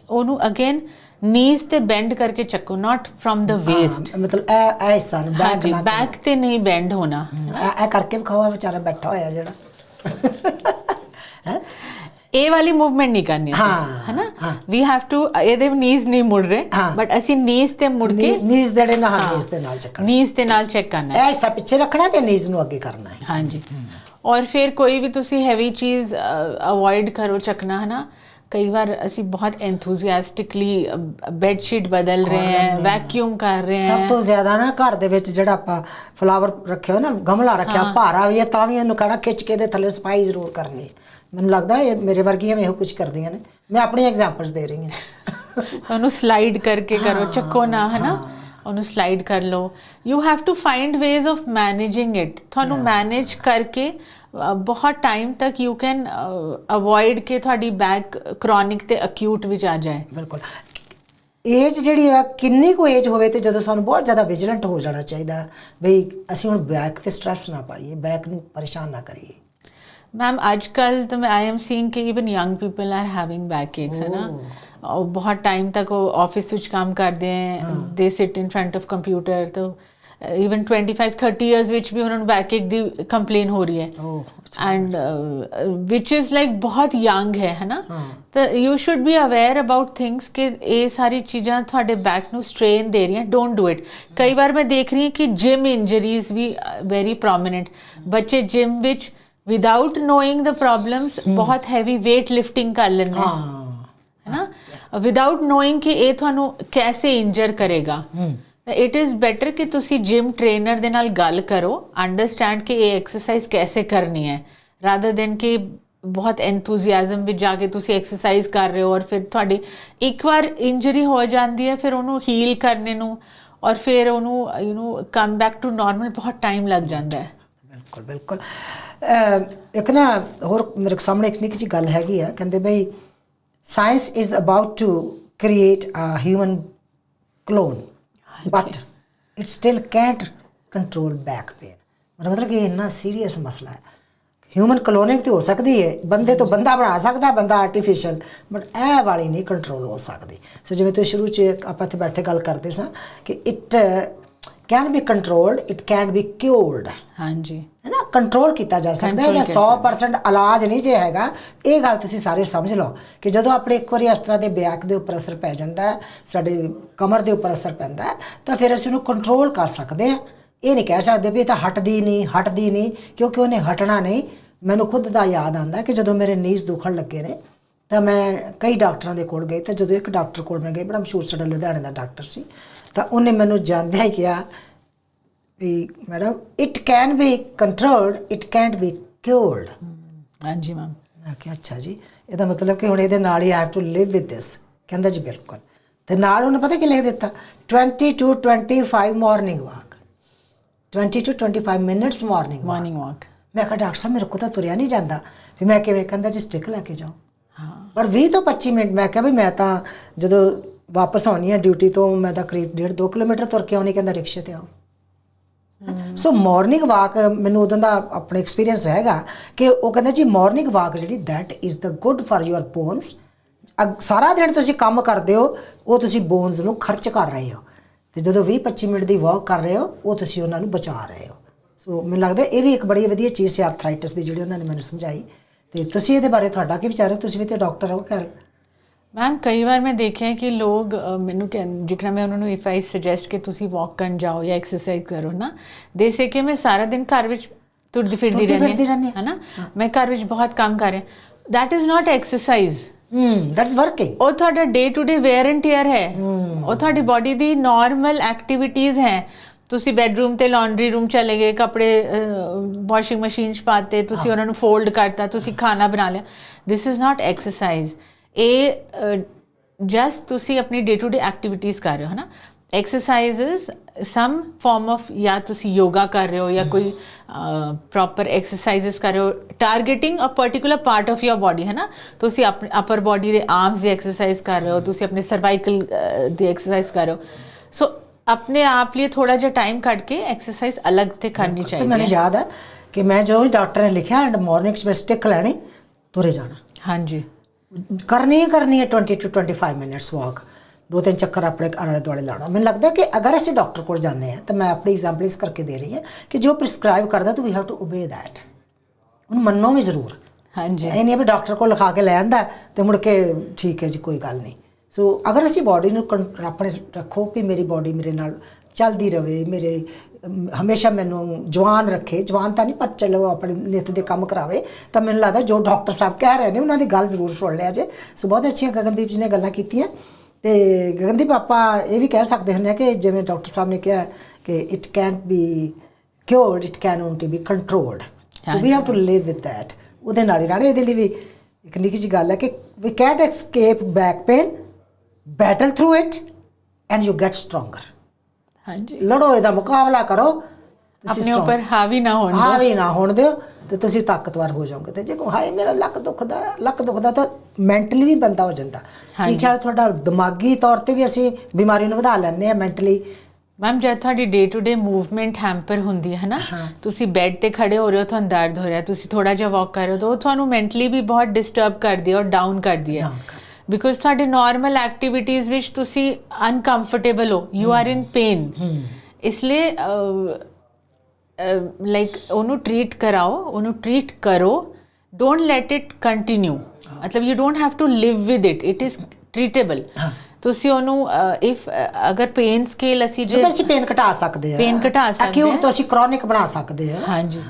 ਉਹਨੂੰ ਅਗੇਨ ਨੀਜ਼ ਤੇ ਬੈਂਡ ਕਰਕੇ ਚੱਕੋ ਨਾਟ ਫਰਮ ਦ ਵੇਸਟ ਮਤਲਬ ਇਹ ਇਹ ਹਿੱਸਾ ਨੂੰ ਬੈਕ ਨਾ ਬੈਕ ਤੇ ਨਹੀਂ ਬੈਂਡ ਹੋਣਾ ਇਹ ਇਹ ਕਰਕੇ ਵਿਖਾਓ ਇਹ ਵਿਚਾਰਾ ਬੈਠਾ ਹੋਇਆ ਜਿਹੜਾ ਹੈ ਇਹ ਵਾਲੀ ਮੂਵਮੈਂਟ ਨਹੀਂ ਕਰਨੀ ਹਾਂ, ਅਸੀਂ ਹੈ ਨਾ ਹਾਂ। ਵੀ ਹੈਵ ਟੂ ਇਹਦੇ ਨੀਜ਼ ਨਹੀਂ ਮੁੜ ਰਹੇ। ਬਟ ਅਸੀਂ ਨੀਜ਼ ਤੇ ਮੁੜ ਕੇ ਨੀਜ਼ ਦੇ ਨਾਲ ਨੀਜ਼ ਦੇ ਨਾਲ ਨੀਜ਼ ਦੇ ਚੈੱਕ ਕਰਨਾ ਇਹ ਹਿੱਸਾ ਪਿੱਛੇ ਰੱਖਣਾ ਤੇ ਨੀਜ਼ ਨੂੰ ਅੱਗੇ ਕਰਨਾ ਹੈ ਹਾਂਜੀ ਔਰ ਫਿਰ ਕੋਈ ਵੀ ਤੁਸੀਂ ਹੈਵੀ ਚੀਜ਼ ਅਵੋਇਡ ਕਰੋ ਚੱਕਣਾ ਹੈ ਨਾ ਕਈ ਵਾਰ ਅਸੀਂ ਬਹੁਤ ਐਂਥੂਸੀਆਸਟਿਕਲੀ ਬੈੱਡ ਸ਼ੀਟ ਬਦਲ ਰਹੇ ਹਾਂ ਵੈਕਿਊਮ ਕਰ ਰਹੇ ਸਭ ਹਾਂ। ਤੋਂ ਜ਼ਿਆਦਾ ਨਾ ਘਰ ਦੇ ਵਿੱਚ ਜਿਹੜਾ ਆਪਾਂ ਫਲਾਵਰ ਰੱਖਿਆ ਨਾ ਗਮਲਾ ਰੱਖਿਆ ਭਾਰਾ ਵੀ ਹੈ ਤਾਂ ਵੀ ਇਹਨੂੰ ਕਹਣਾ ਖਿੱਚ ਕੇ ਦੇ ਥੱਲੇ ਸਫ਼ਾਈ ਜ਼ਰੂਰ ਕਰਨੀ। ਮੈਨੂੰ ਲੱਗਦਾ ਇਹ ਮੇਰੇ ਵਰਗੀਆਂ ਵੀ ਇਹੋ ਕੁਝ ਕਰਦੀਆਂ ਨੇ। ਮੈਂ ਆਪਣੀ ਐਗਜ਼ਾਮਪਲਸ ਦੇ ਰਹੀ ਹਾਂ। ਉਹਨੂੰ ਸਲਾਈਡ ਕਰਕੇ ਕਰੋ ਚੱਕੋ ਨਾ ਹੈ। ਨਾ ਉਹਨੂੰ ਸਲਾਈਡ ਕਰ ਲਓ। You have to find ways of managing it ਤੁਹਾਨੂੰ ਮੈਨੇਜ ਕਰਕੇ ਬਹੁਤ ਟਾਈਮ ਤੱਕ ਯੂ ਕੈਨ ਅਵੋਇਡ ਕਿ ਤੁਹਾਡੀ ਬੈਕ ਕ੍ਰੋਨਿਕ ਤੇ ਅਕਿਊਟ ਵਿੱਚ ਆ ਜਾਏ। ਬਿਲਕੁਲ। ਏਜ ਜਿਹੜੀ ਆ ਕਿੰਨੀ ਕੋ ਏਜ ਹੋਵੇ ਤੇ ਜਦੋਂ ਸਾਨੂੰ ਬਹੁਤ ਜ਼ਿਆਦਾ ਵਿਜੀਲੈਂਟ ਹੋ ਜਾਣਾ ਚਾਹੀਦਾ ਬਈ ਅਸੀਂ ਹੁਣ ਬੈਕ ਤੇ ਸਟ੍ਰੈਸ ਨਾ ਪਾਈਏ ਬੈਕ ਨੂੰ ਪਰੇਸ਼ਾਨ ਨਾ ਕਰੀਏ। ਮੈਮ ਅੱਜ ਕੱਲ ਤਾਂ ਮੈਂ ਆਈ ਐਮ ਸੀਇੰਗ ਕਿ even young people are having back aches ਹੈ ਨਾ। ਉਹ ਬਹੁਤ ਟਾਈਮ ਤੱਕ ਉਹ ਆਫਿਸ ਵਿੱਚ ਕੰਮ ਕਰਦੇ ਹੈ they sit in front of computer ਤਾਂ ਇਵਨ 25 30 ਇਅਰਸ ਵਿੱਚ ਵੀ ਉਹਨਾਂ ਨੂੰ ਬੈਕ ਏਕ ਦੀ ਕੰਪਲੇਨ ਹੋ ਰਹੀ ਹੈ ਓਹ ਐਂਡ ਵਿਚ ਇਜ਼ ਲਾਈਕ ਬਹੁਤ ਯੰਗ ਹੈ ਹੈ ਨਾ ਤਾਂ you should be aware about things ਕਿ ਇਹ ਸਾਰੀ ਚੀਜ਼ਾਂ ਤੁਹਾਡੇ ਬੈਕ ਨੂੰ ਸਟ੍ਰੇਨ ਦੇ ਰਹੀਆਂ ਡੋਨਟ ਡੂ ਇਟ ਕਈ ਵਾਰ ਮੈਂ ਦੇਖ ਰਹੀ ਹਾਂ ਕਿ ਜਿਮ ਇੰਜਰੀਜ਼ ਵੀ ਵੈਰੀ ਪ੍ਰੋਮਿਨੈਂਟ ਬੱਚੇ ਜਿਮ ਵਿੱਚ ਵਿਦਆਊਟ ਨੋਇੰਗ ਦ ਪ੍ਰੋਬਲਮਸ ਬਹੁਤ ਹੈਵੀ weight lifting ਕਰ ਲੈਂਦੇ ਹੈ ਹਾਂ ਹੈ ਨਾ ਵਿਦਆਊਟ ਨੋਇੰਗ ਕਿ ਇਹ ਤੁਹਾਨੂੰ ਕੈਸੇ ਇੰਜਰ ਕਰੇਗਾ। ਤਾਂ ਇਟ ਇਜ਼ ਬੈਟਰ ਕਿ ਤੁਸੀਂ ਜਿਮ ਟ੍ਰੇਨਰ ਦੇ ਨਾਲ ਗੱਲ ਕਰੋ ਅੰਡਰਸਟੈਂਡ ਕਿ ਇਹ ਐਕਸਰਸਾਈਜ਼ ਕੈਸੇ ਕਰਨੀ ਹੈ। ਰਾਦਰ ਦੈਨ ਕਿ ਬਹੁਤ ਐਂਥੂਸੀਆਜ਼ਮ ਵਿੱਚ ਜਾ ਕੇ ਤੁਸੀਂ ਐਕਸਰਸਾਈਜ਼ ਕਰ ਰਹੇ ਹੋ ਔਰ ਫਿਰ ਤੁਹਾਡੀ ਇੱਕ ਵਾਰ ਇੰਜਰੀ ਹੋ ਜਾਂਦੀ ਹੈ ਫਿਰ ਉਹਨੂੰ ਹੀਲ ਕਰਨੇ ਨੂੰ ਔਰ ਫਿਰ ਉਹਨੂੰ you know come back to normal ਬਹੁਤ ਟਾਈਮ ਲੱਗ ਜਾਂਦਾ ਹੈ। ਬਿਲਕੁਲ ਬਿਲਕੁਲ। ਇੱਕ ਨਾ ਹੋਰ ਮੇਰੇ ਸਾਹਮਣੇ ਇੱਕ ਨਿੱਕੀ ਜਿਹੀ ਗੱਲ ਹੈਗੀ ਆ ਕਹਿੰਦੇ ਬਈ science is about to create a human clone but it still can't control back pain ਮਤਲਬ ਕਿ ਇਹ ਇੰਨਾ ਸੀਰੀਅਸ ਮਸਲਾ ਹੈ। ਹਿਊਮਨ ਕਲੋਨਿੰਗ ਤੇ ਹੋ ਸਕਦੀ ਹੈ। ਬੰਦੇ ਤੋਂ ਬੰਦਾ ਬਣਾ ਸਕਦਾ ਬੰਦਾ ਆਰਟੀਫੀਸ਼ੀਅਲ ਬਟ ਇਹ ਵਾਲੀ ਨਹੀਂ ਕੰਟਰੋਲ ਹੋ ਸਕਦੀ। ਸੋ ਜਿਵੇਂ ਤੁਸੀਂ ਸ਼ੁਰੂ ਚ ਆਪਾਂ ਇੱਥੇ ਬੈਠੇ ਗੱਲ ਕਰਦੇ ਸਾਂ ਕਿ it can be controlled it can be cured ਹਾਂਜੀ। ਕੰਟਰੋਲ ਕੀਤਾ ਜਾ ਸਕਦਾ ਹੈ ਇਹਦਾ ਕਰ 100% ਇਲਾਜ ਨਹੀਂ ਜੇ ਹੈਗਾ ਇਹ ਗੱਲ ਤੁਸੀਂ ਸਾਰੇ ਸਮਝ ਲਓ ਕਿ ਜਦੋਂ ਆਪਣੇ ਇੱਕ ਵਾਰੀ ਇਸ ਤਰ੍ਹਾਂ ਦੇ ਬੈਕ ਦੇ ਉੱਪਰ ਅਸਰ ਪੈ ਜਾਂਦਾ ਹੈ ਸਾਡੇ ਕਮਰ ਦੇ ਉੱਪਰ ਅਸਰ ਪੈਂਦਾ ਹੈ ਤਾਂ ਫਿਰ ਅਸੀਂ ਉਹਨੂੰ ਕੰਟਰੋਲ ਕਰ ਸਕਦੇ ਹਾਂ। ਇਹ ਨਹੀਂ ਕਹਿ ਸਕਦੇ ਵੀ ਇਹ ਤਾਂ ਹਟਦੀ ਨਹੀਂ ਹਟਦੀ ਨਹੀਂ ਕਿਉਂਕਿ ਉਹਨੇ ਹਟਣਾ ਨਹੀਂ। ਮੈਨੂੰ ਖੁਦ ਦਾ ਯਾਦ ਆਉਂਦਾ ਕਿ ਜਦੋਂ ਮੇਰੇ ਨੀਜ਼ ਦੁਖਣ ਲੱਗੇ ਨੇ ਤਾਂ ਮੈਂ ਕਈ ਡਾਕਟਰਾਂ ਦੇ ਕੋਲ ਗਈ ਤਾਂ ਜਦੋਂ ਇੱਕ ਡਾਕਟਰ ਕੋਲ ਮੈਂ ਗਈ ਬੜਾ ਮਸ਼ਹੂਰ ਸਾਡਾ ਲੁਧਿਆਣੇ ਦਾ ਡਾਕਟਰ ਸੀ ਤਾਂ ਉਹਨੇ ਮੈਨੂੰ ਜਾਂਦਿਆਂ ਹੀ ਕਿਹਾ ਵੀ madam it can be controlled it can't be cured ਹਾਂਜੀ ਮੈਮ ਮੈਂ ਕਿਹਾ ਅੱਛਾ ਜੀ ਇਹਦਾ ਮਤਲਬ ਕਿ ਹੁਣ ਇਹਦੇ ਨਾਲ ਹੀ I have to live with this ਕਹਿੰਦਾ ਜੀ ਬਿਲਕੁਲ। ਤੇ ਨਾਲ ਉਹਨੇ ਪਤਾ ਕੀ ਲਿਖ ਦਿੱਤਾ? 20 to 25 morning walk 20 to 25 minutes morning morning walk ਮੈਂ ਕਿਹਾ ਡਾਕਟਰ ਸਾਹਿਬ ਮੇਰੇ ਕੋਲ ਤਾਂ ਤੁਰਿਆ ਨਹੀਂ ਜਾਂਦਾ। ਵੀ ਮੈਂ ਕਿਵੇਂ ਕਹਿੰਦਾ ਜੀ ਸਟਿਕ ਲੈ ਕੇ ਜਾਓ। ਹਾਂ। ਪਰ 20 ਤੋਂ 25 ਮਿੰਟ ਮੈਂ ਕਿਹਾ ਵੀ ਮੈਂ ਤਾਂ ਜਦੋਂ ਵਾਪਸ ਆਉਣੀ ਹੈ ਡਿਊਟੀ ਤੋਂ ਮੈਂ ਤਾਂ ਕਰੀਬ 1.5 2 ਕਿਲੋਮੀਟਰ ਤੁਰ ਕੇ ਆਉਣੀ ਕਹਿੰਦਾ ਰਿਕਸ਼ੇ ਤੇ ਆਓ। ਸੋ ਮਾਰਨਿੰਗ ਵਾਕ ਮੈਨੂੰ ਉਦੋਂ ਦਾ ਆਪਣਾ ਐਕਸਪੀਰੀਅੰਸ ਹੈਗਾ ਕਿ ਉਹ ਕਹਿੰਦਾ ਜੀ ਮਾਰਨਿੰਗ ਵਾਕ ਜਿਹੜੀ that is the good for your bones ਸਾਰਾ ਦਿਨ ਤੁਸੀਂ ਕੰਮ ਕਰਦੇ ਹੋ, ਉਹ ਤੁਸੀਂ ਬੋਨਸ ਨੂੰ ਖਰਚ ਕਰ ਰਹੇ ਹੋ। ਤੇ ਜਦੋਂ 20 25 ਮਿੰਟ ਦੀ ਵਾਕ ਕਰ ਰਹੇ ਹੋ, ਉਹ ਤੁਸੀਂ ਉਹਨਾਂ ਨੂੰ ਬਚਾ ਰਹੇ ਹੋ। ਸੋ ਮੈਨੂੰ ਲੱਗਦਾ ਇਹ ਵੀ ਇੱਕ ਬੜੀ ਵਧੀਆ ਚੀਜ਼ ਸੀ ਆਰਥਰਾਈਟਿਸ ਦੀ ਜਿਹੜੀ ਉਹਨਾਂ ਨੇ ਮੈਨੂੰ ਸਮਝਾਈ। ਤੇ ਤੁਸੀਂ ਇਹਦੇ ਬਾਰੇ ਤੁਹਾਡਾ ਕੀ ਵਿਚਾਰ ਹੈ? ਤੁਸੀਂ ਵੀ ਤੇ ਡਾਕਟਰ ਹੋ, ਖੈਰ। ਮੈਮ ਕਈ ਵਾਰ ਮੈਂ ਦੇਖਿਆ ਹੈ ਕਿ ਲੋਕ ਅ, ਮੈਨੂੰ ਕਹਿੰ ਜਿਕਣਾ ਮੈਂ ਉਹਨਾਂ ਨੂੰ ਇਫ ਆਈ ਸੁਜੈਸਟ ਕਿ ਤੁਸੀਂ ਵਾਕ ਕਰਨ ਜਾਓ ਜਾਂ ਐਕਸਰਸਾਈਜ਼ ਕਰੋ ਨਾ ਦੇ ਸੇ ਕਿ ਮੈਂ ਸਾਰਾ ਦਿਨ ਘਰ ਵਿੱਚ ਤੁਰਦੀ ਫਿਰਦੀ ਤੁਰਦੀ ਫਿਰਦੀ ਰਹਿੰਦੀ ਹਾਂ। ਹੈ। ਨਾ ਮੈਂ ਘਰ ਵਿੱਚ ਬਹੁਤ ਕੰਮ ਕਰ ਰਿਹਾ। That is not exercise. Hmm that's working ਉਹ ਤੁਹਾਡਾ day to day wear and tear ਹੈ। ਉਹ ਤੁਹਾਡੀ ਬਾਡੀ ਦੀ ਨਾਰਮਲ ਐਕਟੀਵਿਟੀਜ਼ ਹੈ। ਤੁਸੀਂ ਬੈੱਡਰੂਮ ਤੇ ਲਾਂਡਰੀ ਰੂਮ ਚਲੇ ਗਏ ਕੱਪੜੇ ਵਾਸ਼ਿੰਗ ਮਸ਼ੀਨ 'ਚ ਪਾਤੇ ਤੁਸੀਂ ਉਹਨਾਂ ਨੂੰ ਫੋਲਡ ਕਰਤਾ ਤੁਸੀਂ ਖਾਣਾ ਬਣਾ ਲਿਆ। ਥਿਸ ਇਜ਼ ਨਾਟ ਐਕਸਰਸਾਈਜ਼ ਇਹ ਜਸਟ ਤੁਸੀਂ ਆਪਣੀ ਡੇ ਟੂ ਡੇ ਐਕਟੀਵਿਟੀਜ਼ ਕਰ ਰਹੇ ਹੋ ਹਨਾ ਐਕਸਰਸਾਈਜ਼ਸ ਸਮ ਫਾਰਮ ਆਫ ਜਾਂ ਤੁਸੀਂ ਯੋਗਾ ਕਰ ਰਹੇ ਹੋ ਜਾਂ ਕੋਈ ਪ੍ਰੋਪਰ ਐਕਸਰਸਾਈਜ਼ਸ ਕਰ ਰਹੇ ਹੋ targeting a particular part of your body ਹੈ ਨਾ ਤੁਸੀਂ ਆਪਣੇ ਅਪਰ ਬਾਡੀ ਦੇ ਆਰਮਸ ਦੀ ਐਕਸਰਸਾਈਜ਼ ਕਰ ਰਹੇ ਹੋ ਤੁਸੀਂ ਆਪਣੇ ਸਰਵਾਈਕਲ ਦੀ ਐਕਸਰਸਾਈਜ਼ ਕਰ ਰਹੇ ਹੋ ਸੋ ਆਪਣੇ ਆਪ ਲਈ ਥੋੜਾ ਜਿਹਾ ਟਾਈਮ ਕੱਢ ਕੇ ਐਕਸਰਸਾਈਜ਼ ਅਲੱਗ ਤੇ ਕਰਨੀ ਤੇ ਚਾਹੀਦੀ ਮੈਨੂੰ ਹੈ ਯਾਦ ਹੈ ਕਿ ਮੈਂ ਜੋ ਡਾਕਟਰ ਨੇ ਲਿਖਿਆ ਐਂਡ ਮਾਰਨਿੰਗਸ ਵਿੱਚ ਸਟਿਕ ਲੈਣੀ ਤੁਰੇ ਜਾਣਾ ਹਾਂਜੀ ਕਰਨੀ ਹੀ ਕਰਨੀ ਹੈ 20 ਟੂ 25 ਮਿੰਟਸ ਵਾਕ ਦੋ ਤਿੰਨ ਚੱਕਰ ਆਪਣੇ ਆਲੇ ਦੁਆਲੇ ਲਾਉਣਾ। ਮੈਨੂੰ ਲੱਗਦਾ ਕਿ ਅਗਰ ਅਸੀਂ ਡਾਕਟਰ ਕੋਲ ਜਾਂਦੇ ਹਾਂ ਤਾਂ ਮੈਂ ਆਪਣੀ ਐਗਜ਼ਾਮਪਲ ਇਸ ਕਰਕੇ ਦੇ ਰਹੀ ਹਾਂ ਕਿ ਜੋ ਪ੍ਰਿਸਕ੍ਰਾਈਬ ਕਰਦਾ ਤਾਂ we have to obey that ਉਹਨੂੰ ਮੰਨੋ ਵੀ ਜ਼ਰੂਰ। ਹਾਂਜੀ। ਇਹ ਨਹੀਂ ਵੀ ਡਾਕਟਰ ਕੋਲ ਲਿਖਾ ਕੇ ਲੈ ਆਂਦਾ ਤੇ ਮੁੜ ਕੇ ਠੀਕ ਹੈ ਜੀ ਕੋਈ ਗੱਲ ਨਹੀਂ। ਸੋ ਅਗਰ ਅਸੀਂ ਬਾਡੀ ਨੂੰ ਆਪਣੇ ਰੱਖੋ ਕਿ ਮੇਰੀ ਬਾਡੀ ਮੇਰੇ ਨਾਲ ਚੱਲਦੀ ਰਵੇ ਮੇਰੇ ਹਮੇਸ਼ਾ ਮੈਨੂੰ ਜਵਾਨ ਰੱਖੇ ਜਵਾਨ ਤਾਂ ਨਹੀਂ ਪਰ ਚਲੋ ਆਪਣੇ ਨਿੱਤ ਦੇ ਕੰਮ ਕਰਾਵੇ ਤਾਂ ਮੈਨੂੰ ਲੱਗਦਾ ਜੋ ਡਾਕਟਰ ਸਾਹਿਬ ਕਹਿ ਰਹੇ ਨੇ ਉਹਨਾਂ ਦੀ ਗੱਲ ਜ਼ਰੂਰ ਸੁਣ ਲਿਆ ਜੇ। ਸੋ ਬਹੁਤ ਅੱਛੀਆਂ ਗਗਨਦੀਪ ਜੀ ਨੇ ਗੱਲਾਂ ਕੀਤੀਆਂ। ਤੇ ਗਗਨਦੀਪ ਆਪਾਂ ਇਹ ਵੀ ਕਹਿ ਸਕਦੇ ਹੁੰਦੇ ਆ ਕਿ ਜਿਵੇਂ ਡਾਕਟਰ ਸਾਹਿਬ ਨੇ ਕਿਹਾ ਕਿ it can't be cured it can only be controlled. So we have to live with that. ਉਹਦੇ ਨਾਲ ਹੀ ਰਹਿਣਾ ਇਹਦੇ ਲਈ ਵੀ ਇੱਕ ਨਿੱਕੀ ਜਿਹੀ ਗੱਲ ਹੈ ਕਿ we can't escape back pain battle through it and you get stronger. ਹਾਂਜੀ। ਲੜੋ ਇਹਦਾ ਮੁਕਾਬਲਾ ਕਰੋ ਤੁਸੀਂ ਆਪਣੇ ਉੱਪਰ ਹਾਵੀ ਨਾ ਹੋਣ ਦਿਓ। ਹਾਵੀ ਨਾ ਹੋਣ ਦਿਓ ਤੇ ਤੁਸੀਂ ਤਾਕਤਵਰ ਹੋ ਜਾਓਗੇ। ਤੇ ਜੇ ਕੋ ਹਾਏ ਮੇਰਾ ਲੱਕ ਦੁਖਦਾ ਲੱਕ ਦੁਖਦਾ ਤਾਂ ਮੈਂਟਲੀ ਵੀ ਬੰਦਾ ਹੋ ਜਾਂਦਾ। ਕੀ ਖਿਆਲ ਤੁਹਾਡਾ ਦਿਮਾਗੀ ਤੌਰ ਤੇ ਵੀ ਅਸੀਂ ਬਿਮਾਰੀ ਨੂੰ ਵਧਾ ਲੈਂਦੇ ਆ ਮੈਂਟਲੀ ਮੈਮ ਜਦ ਤੁਹਾਡੀ day to day movement hamper ਹੁੰਦੀ ਹੈ। ਨਾ ਤੁਸੀਂ ਬੈੱਡ ਤੇ ਖੜੇ ਹੋ ਰਹੇ ਹੋ ਤੁਹਾਨੂੰ ਦਰਦ ਹੋ ਰਿਹਾ ਤੁਸੀਂ ਥੋੜਾ ਜਿਹਾ ਵਾਕ ਕਰ ਰਹੇ ਹੋ ਤਾਂ ਉਹ ਤੁਹਾਨੂੰ ਮੈਂਟਲੀ ਵੀ ਬਹੁਤ ਡਿਸਟਰਬ ਕਰਦੀ ਹੈ ਔਰ ਡਾਊਨ ਕਰਦੀ ਹੈ। ਬਿਕੋਜ਼ ਤੁਹਾਡੇ ਨਾਰਮਲ ਐਕਟੀਵਿਟੀਜ਼ ਵਿੱਚ ਤੁਸੀਂ ਅਨਕੰਫਰਟੇਬਲ ਹੋ ਯੂ ਆਰ ਇਨ ਪੇਨ ਇਸ ਲਈ ਲਾਈਕ ਉਹਨੂੰ ਟ੍ਰੀਟ ਕਰਾਓ ਉਹਨੂੰ ਟ੍ਰੀਟ ਕਰੋ ਡੋਨਟ ਲੈਟ ਇਟ ਕੰਟੀਨਿਊ ਮਤਲਬ you don't have to live with it it is treatable ਤੁਸੀਂ ਉਹਨੂੰ ਇਫ ਅਗਰ ਪੇਨ ਸਕੇਲ ਅਸੀਂ ਜੇ ਅਸੀਂ ਪੇਨ ਘਟਾ ਸਕਦੇ ਆ Pain ਘਟਾ ਸਕਦੇ ਆ। ਤੋਂ ਅਸੀਂ ਕ੍ਰੋਨਿਕ ਬਣਾ ਸਕਦੇ ਆ ਹਾਂਜੀ।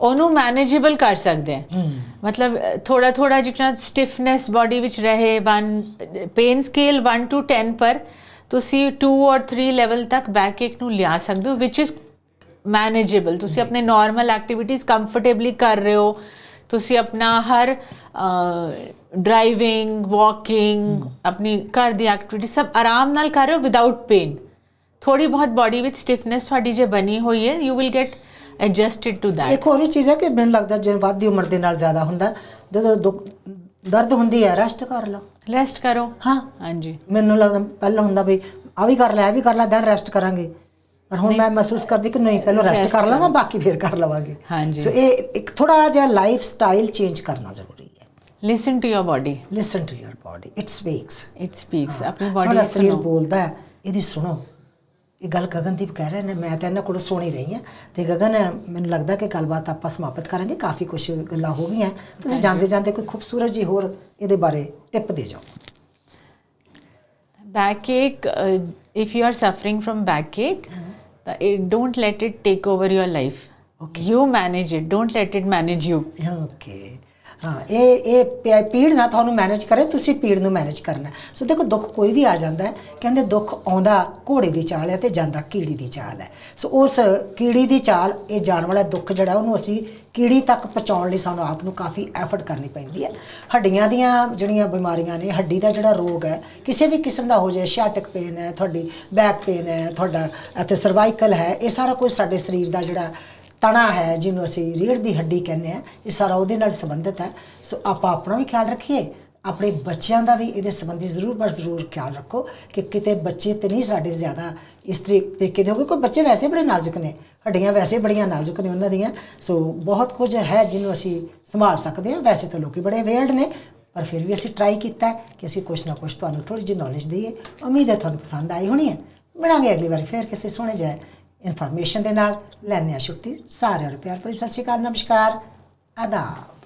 ਉਹਨੂੰ ਮੈਨੇਜੇਬਲ ਕਰ ਸਕਦੇ ਹਾਂ। ਮਤਲਬ ਥੋੜਾ ਥੋੜਾ ਜਿਕਣਾ ਸਟਿਫਨੈਸ ਬਾਡੀ ਵਿੱਚ ਰਹੇ ਵਨ ਪੇਨ ਸਕੇਲ 1 ਟੂ 10 ਪਰ ਤੁਸੀਂ 2 ਔਰ 3 ਲੈਵਲ ਤੱਕ ਬੈਕ ਏਕ ਨੂੰ ਲਿਆ ਸਕਦੇ ਹੋ ਵਿਚ ਇਜ਼ ਮੈਨੇਜੇਬਲ ਤੁਸੀਂ ਆਪਣੇ ਨਾਰਮਲ ਐਕਟੀਵਿਟੀਜ਼ ਕੰਫਰਟੇਬਲੀ ਕਰ ਰਹੇ ਹੋ ਤੁਸੀਂ ਆਪਣਾ ਹਰ ਡਰਾਈਵਿੰਗ ਵਾਕਿੰਗ ਆਪਣੀ ਘਰ ਦੀ ਐਕਟੀਵਿਟੀ ਸਭ ਆਰਾਮ ਨਾਲ ਕਰ ਰਹੇ ਹੋ ਵਿਦਆਊਟ ਪੇਨ ਥੋੜੀ ਬਹੁਤ ਬਾਡੀ ਵਿੱਚ ਸਟਿਫਨੈਸ ਤੁਹਾਡੀ ਜੇ ਬਣੀ ਹੋਈ ਹੈ you will get adjusted to that ਇੱਕ ਹੋਰ ਵੀ ਚੀਜ਼ ਹੈ ਕਿ ਮੈਨੂੰ ਲੱਗਦਾ ਜਿਵੇਂ ਵੱਧਦੀ ਉਮਰ ਦੇ ਨਾਲ ਜ਼ਿਆਦਾ ਹੁੰਦਾ ਜਦੋਂ ਦੁੱਖ- ਦਰਦ ਹੁੰਦੀ ਹੈ ਰੈਸਟ ਕਰ ਲਓ। ਰੈਸਟ ਕਰੋ। ਹਾਂ। ਹਾਂਜੀ। ਮੈਨੂੰ ਲੱਗਦਾ ਪਹਿਲਾਂ ਹੁੰਦਾ ਵੀ ਆ ਵੀ ਕਰ ਲੈ ਆ ਵੀ ਕਰ ਲੈ ਦੈਨ ਰੈਸਟ ਕਰਾਂਗੇ। ਪਰ ਹੁਣ ਮੈਂ ਮਹਿਸੂਸ ਕਰਦੀ ਕਿ ਨਹੀਂ ਪਹਿਲਾਂ ਰੈਸਟ ਕਰ ਲਵਾਂ ਬਾਕੀ ਫਿਰ ਕਰ ਲਵਾਂਗੇ। ਹਾਂਜੀ। ਸੋ ਇਹ ਇੱਕ ਥੋੜਾ ਜਿਹਾ ਲਾਈਫ ਸਟਾਈਲ ਚੇਂਜ ਕਰਨਾ ਜ਼ਰੂਰੀ ਹੈ। Listen to your body listen to your body it speaks it speaks ਆਪਣੀ ਤੁਹਾਡਾ ਬਾਡੀ ਸਰੀਰ ਸੁਣੋ। ਬੋਲਦਾ ਹੈ ਇਹਦੀ ਸੁਣੋ। ਇਹ ਗੱਲ ਗਗਨਦੀਪ ਕਹਿ ਰਹੇ ਨੇ ਮੈਂ ਤਾਂ ਇਹਨਾਂ ਕੋਲੋਂ ਸੁਣੀ ਰਹੀ ਹਾਂ ਤੇ ਗਗਨ ਮੈਨੂੰ ਲੱਗਦਾ ਕਿ ਗੱਲਬਾਤ ਆਪਾਂ ਸਮਾਪਤ ਕਰਾਂਗੇ ਕਾਫੀ ਕੁਝ ਗੱਲਾਂ ਹੋ ਗਈਆਂ ਤੁਸੀਂ ਜਾਂਦੇ ਜਾਂਦੇ ਕੋਈ ਖੂਬਸੂਰਤ ਜੀ ਹੋਰ ਇਹਦੇ ਬਾਰੇ ਟਿਪ ਦੇ ਜਾਓ backache uh, if you are suffering from backache uh, it, don't let it take over your life you manage it don't let it manage you okay ਹਾਂ, ਇਹ ਇਹ ਪ- ਪੀੜ ਨਾ ਤੁਹਾਨੂੰ ਮੈਨੇਜ ਕਰੇ, ਤੁਸੀਂ ਪੀੜ ਨੂੰ ਮੈਨੇਜ ਕਰਨਾ ਸੋ ਦੇਖੋ, ਦੁੱਖ ਕੋਈ ਵੀ ਆ ਜਾਂਦਾ ਹੈ, ਕਹਿੰਦੇ ਦੁੱਖ ਆਉਂਦਾ ਘੋੜੇ ਦੀ ਚਾਲ ਹੈ ਤੇ ਜਾਂਦਾ ਕੀੜੀ ਦੀ ਚਾਲ ਹੈ। ਸੋ ਉਸ ਕੀੜੀ ਦੀ ਚਾਲ, ਇਹ ਜਾਣ ਵਾਲਾ ਦੁੱਖ ਜਿਹੜਾ ਉਹਨੂੰ ਅਸੀਂ ਕੀੜੀ ਤੱਕ ਪਹੁੰਚਾਉਣ ਲਈ ਸਾਨੂੰ ਆਪ ਨੂੰ ਕਾਫੀ ਐਫਰਟ ਕਰਨੀ ਪੈਂਦੀ ਹੈ। ਹੱਡੀਆਂ ਦੀਆਂ ਜਿਹੜੀਆਂ ਬਿਮਾਰੀਆਂ ਨੇ, ਹੱਡੀ ਦਾ ਜਿਹੜਾ ਰੋਗ ਹੈ, ਕਿਸੇ ਵੀ ਕਿਸਮ ਦਾ ਹੋ ਜਾਏ ਸ਼ਾਟਿਕ ਪੇਨ ਹੈ, ਤੁਹਾਡੀ ਬੈਕ ਪੇਨ ਹੈ, ਤੁਹਾਡਾ ਅਤੇ ਸਰਵਾਈਕਲ ਹੈ, ਇਹ ਸਾਰਾ ਕੁਝ ਸਾਡੇ ਸਰੀਰ ਦਾ ਜਿਹੜਾ ਤਣਾ ਹੈ ਜਿਹਨੂੰ ਅਸੀਂ ਰੀੜ ਦੀ ਹੱਡੀ ਕਹਿੰਦੇ ਆ ਇਹ ਸਾਰਾ ਉਹਦੇ ਨਾਲ ਸੰਬੰਧਿਤ ਹੈ। ਸੋ ਆਪਾਂ ਆਪਣਾ ਵੀ ਖਿਆਲ ਰੱਖੀਏ, ਆਪਣੇ ਬੱਚਿਆਂ ਦਾ ਵੀ ਇਹਦੇ ਸੰਬੰਧੀ ਜ਼ਰੂਰ ਬਸ ਜ਼ਰੂਰ ਖਿਆਲ ਰੱਖੋ ਕਿ ਕਿਤੇ ਬੱਚੇ ਤੇ ਨਹੀਂ ਸਾਡੇ ਜ਼ਿਆਦਾ ਇਸ ਤਰੀ- ਤਰੀਕੇ ਦੇ ਹੋਗੇ ਕੋਈ ਬੱਚੇ ਵੈਸੇ ਬੜੇ ਨਾਜ਼ੁਕ ਨੇ, ਹੱਡੀਆਂ ਵੈਸੇ ਬੜੀਆਂ ਨਾਜ਼ੁਕ ਨੇ ਉਹਨਾਂ ਦੀਆਂ। ਸੋ ਬਹੁਤ ਕੁਝ ਹੈ ਜਿਹਨੂੰ ਅਸੀਂ ਸੰਭਾਲ ਸਕਦੇ ਹਾਂ। ਵੈਸੇ ਤਾਂ ਲੋਕੀ ਬੜੇ ਅਵੇਅਰਡ ਨੇ, ਪਰ ਫਿਰ ਵੀ ਅਸੀਂ ਟਰਾਈ ਕੀਤਾ ਕਿ ਅਸੀਂ ਕੁਝ ਨਾ ਕੁਝ ਤੁਹਾਨੂੰ ਥੋੜੀ ਜਿਹੀ ਨੌਲੇਜ ਦਈਏ। ਉਮੀਦ ਹੈ ਤੁਹਾਨੂੰ ਪਸੰਦ ਆਈ ਹੋਣੀ ਹੈ। ਮਿਲਾਂਗੇ ਅਗਲੀ ਵਾਰੀ ਫਿਰ ਕਿਸੇ ਸੋਹਣੇ ਜਾਏ ਇਨਫੋਰਮੇਸ਼ਨ ਦੇ ਨਾਲ ਲੈਂਦੇ ਹਾਂ ਛੁੱਟੀ। ਸਾਰਿਆਂ ਨੂੰ ਪਿਆਰ ਭਰੀ ਸਤਿ ਸ਼੍ਰੀ ਅਕਾਲ, ਨਮਸਕਾਰ, ਆਦਾਬ।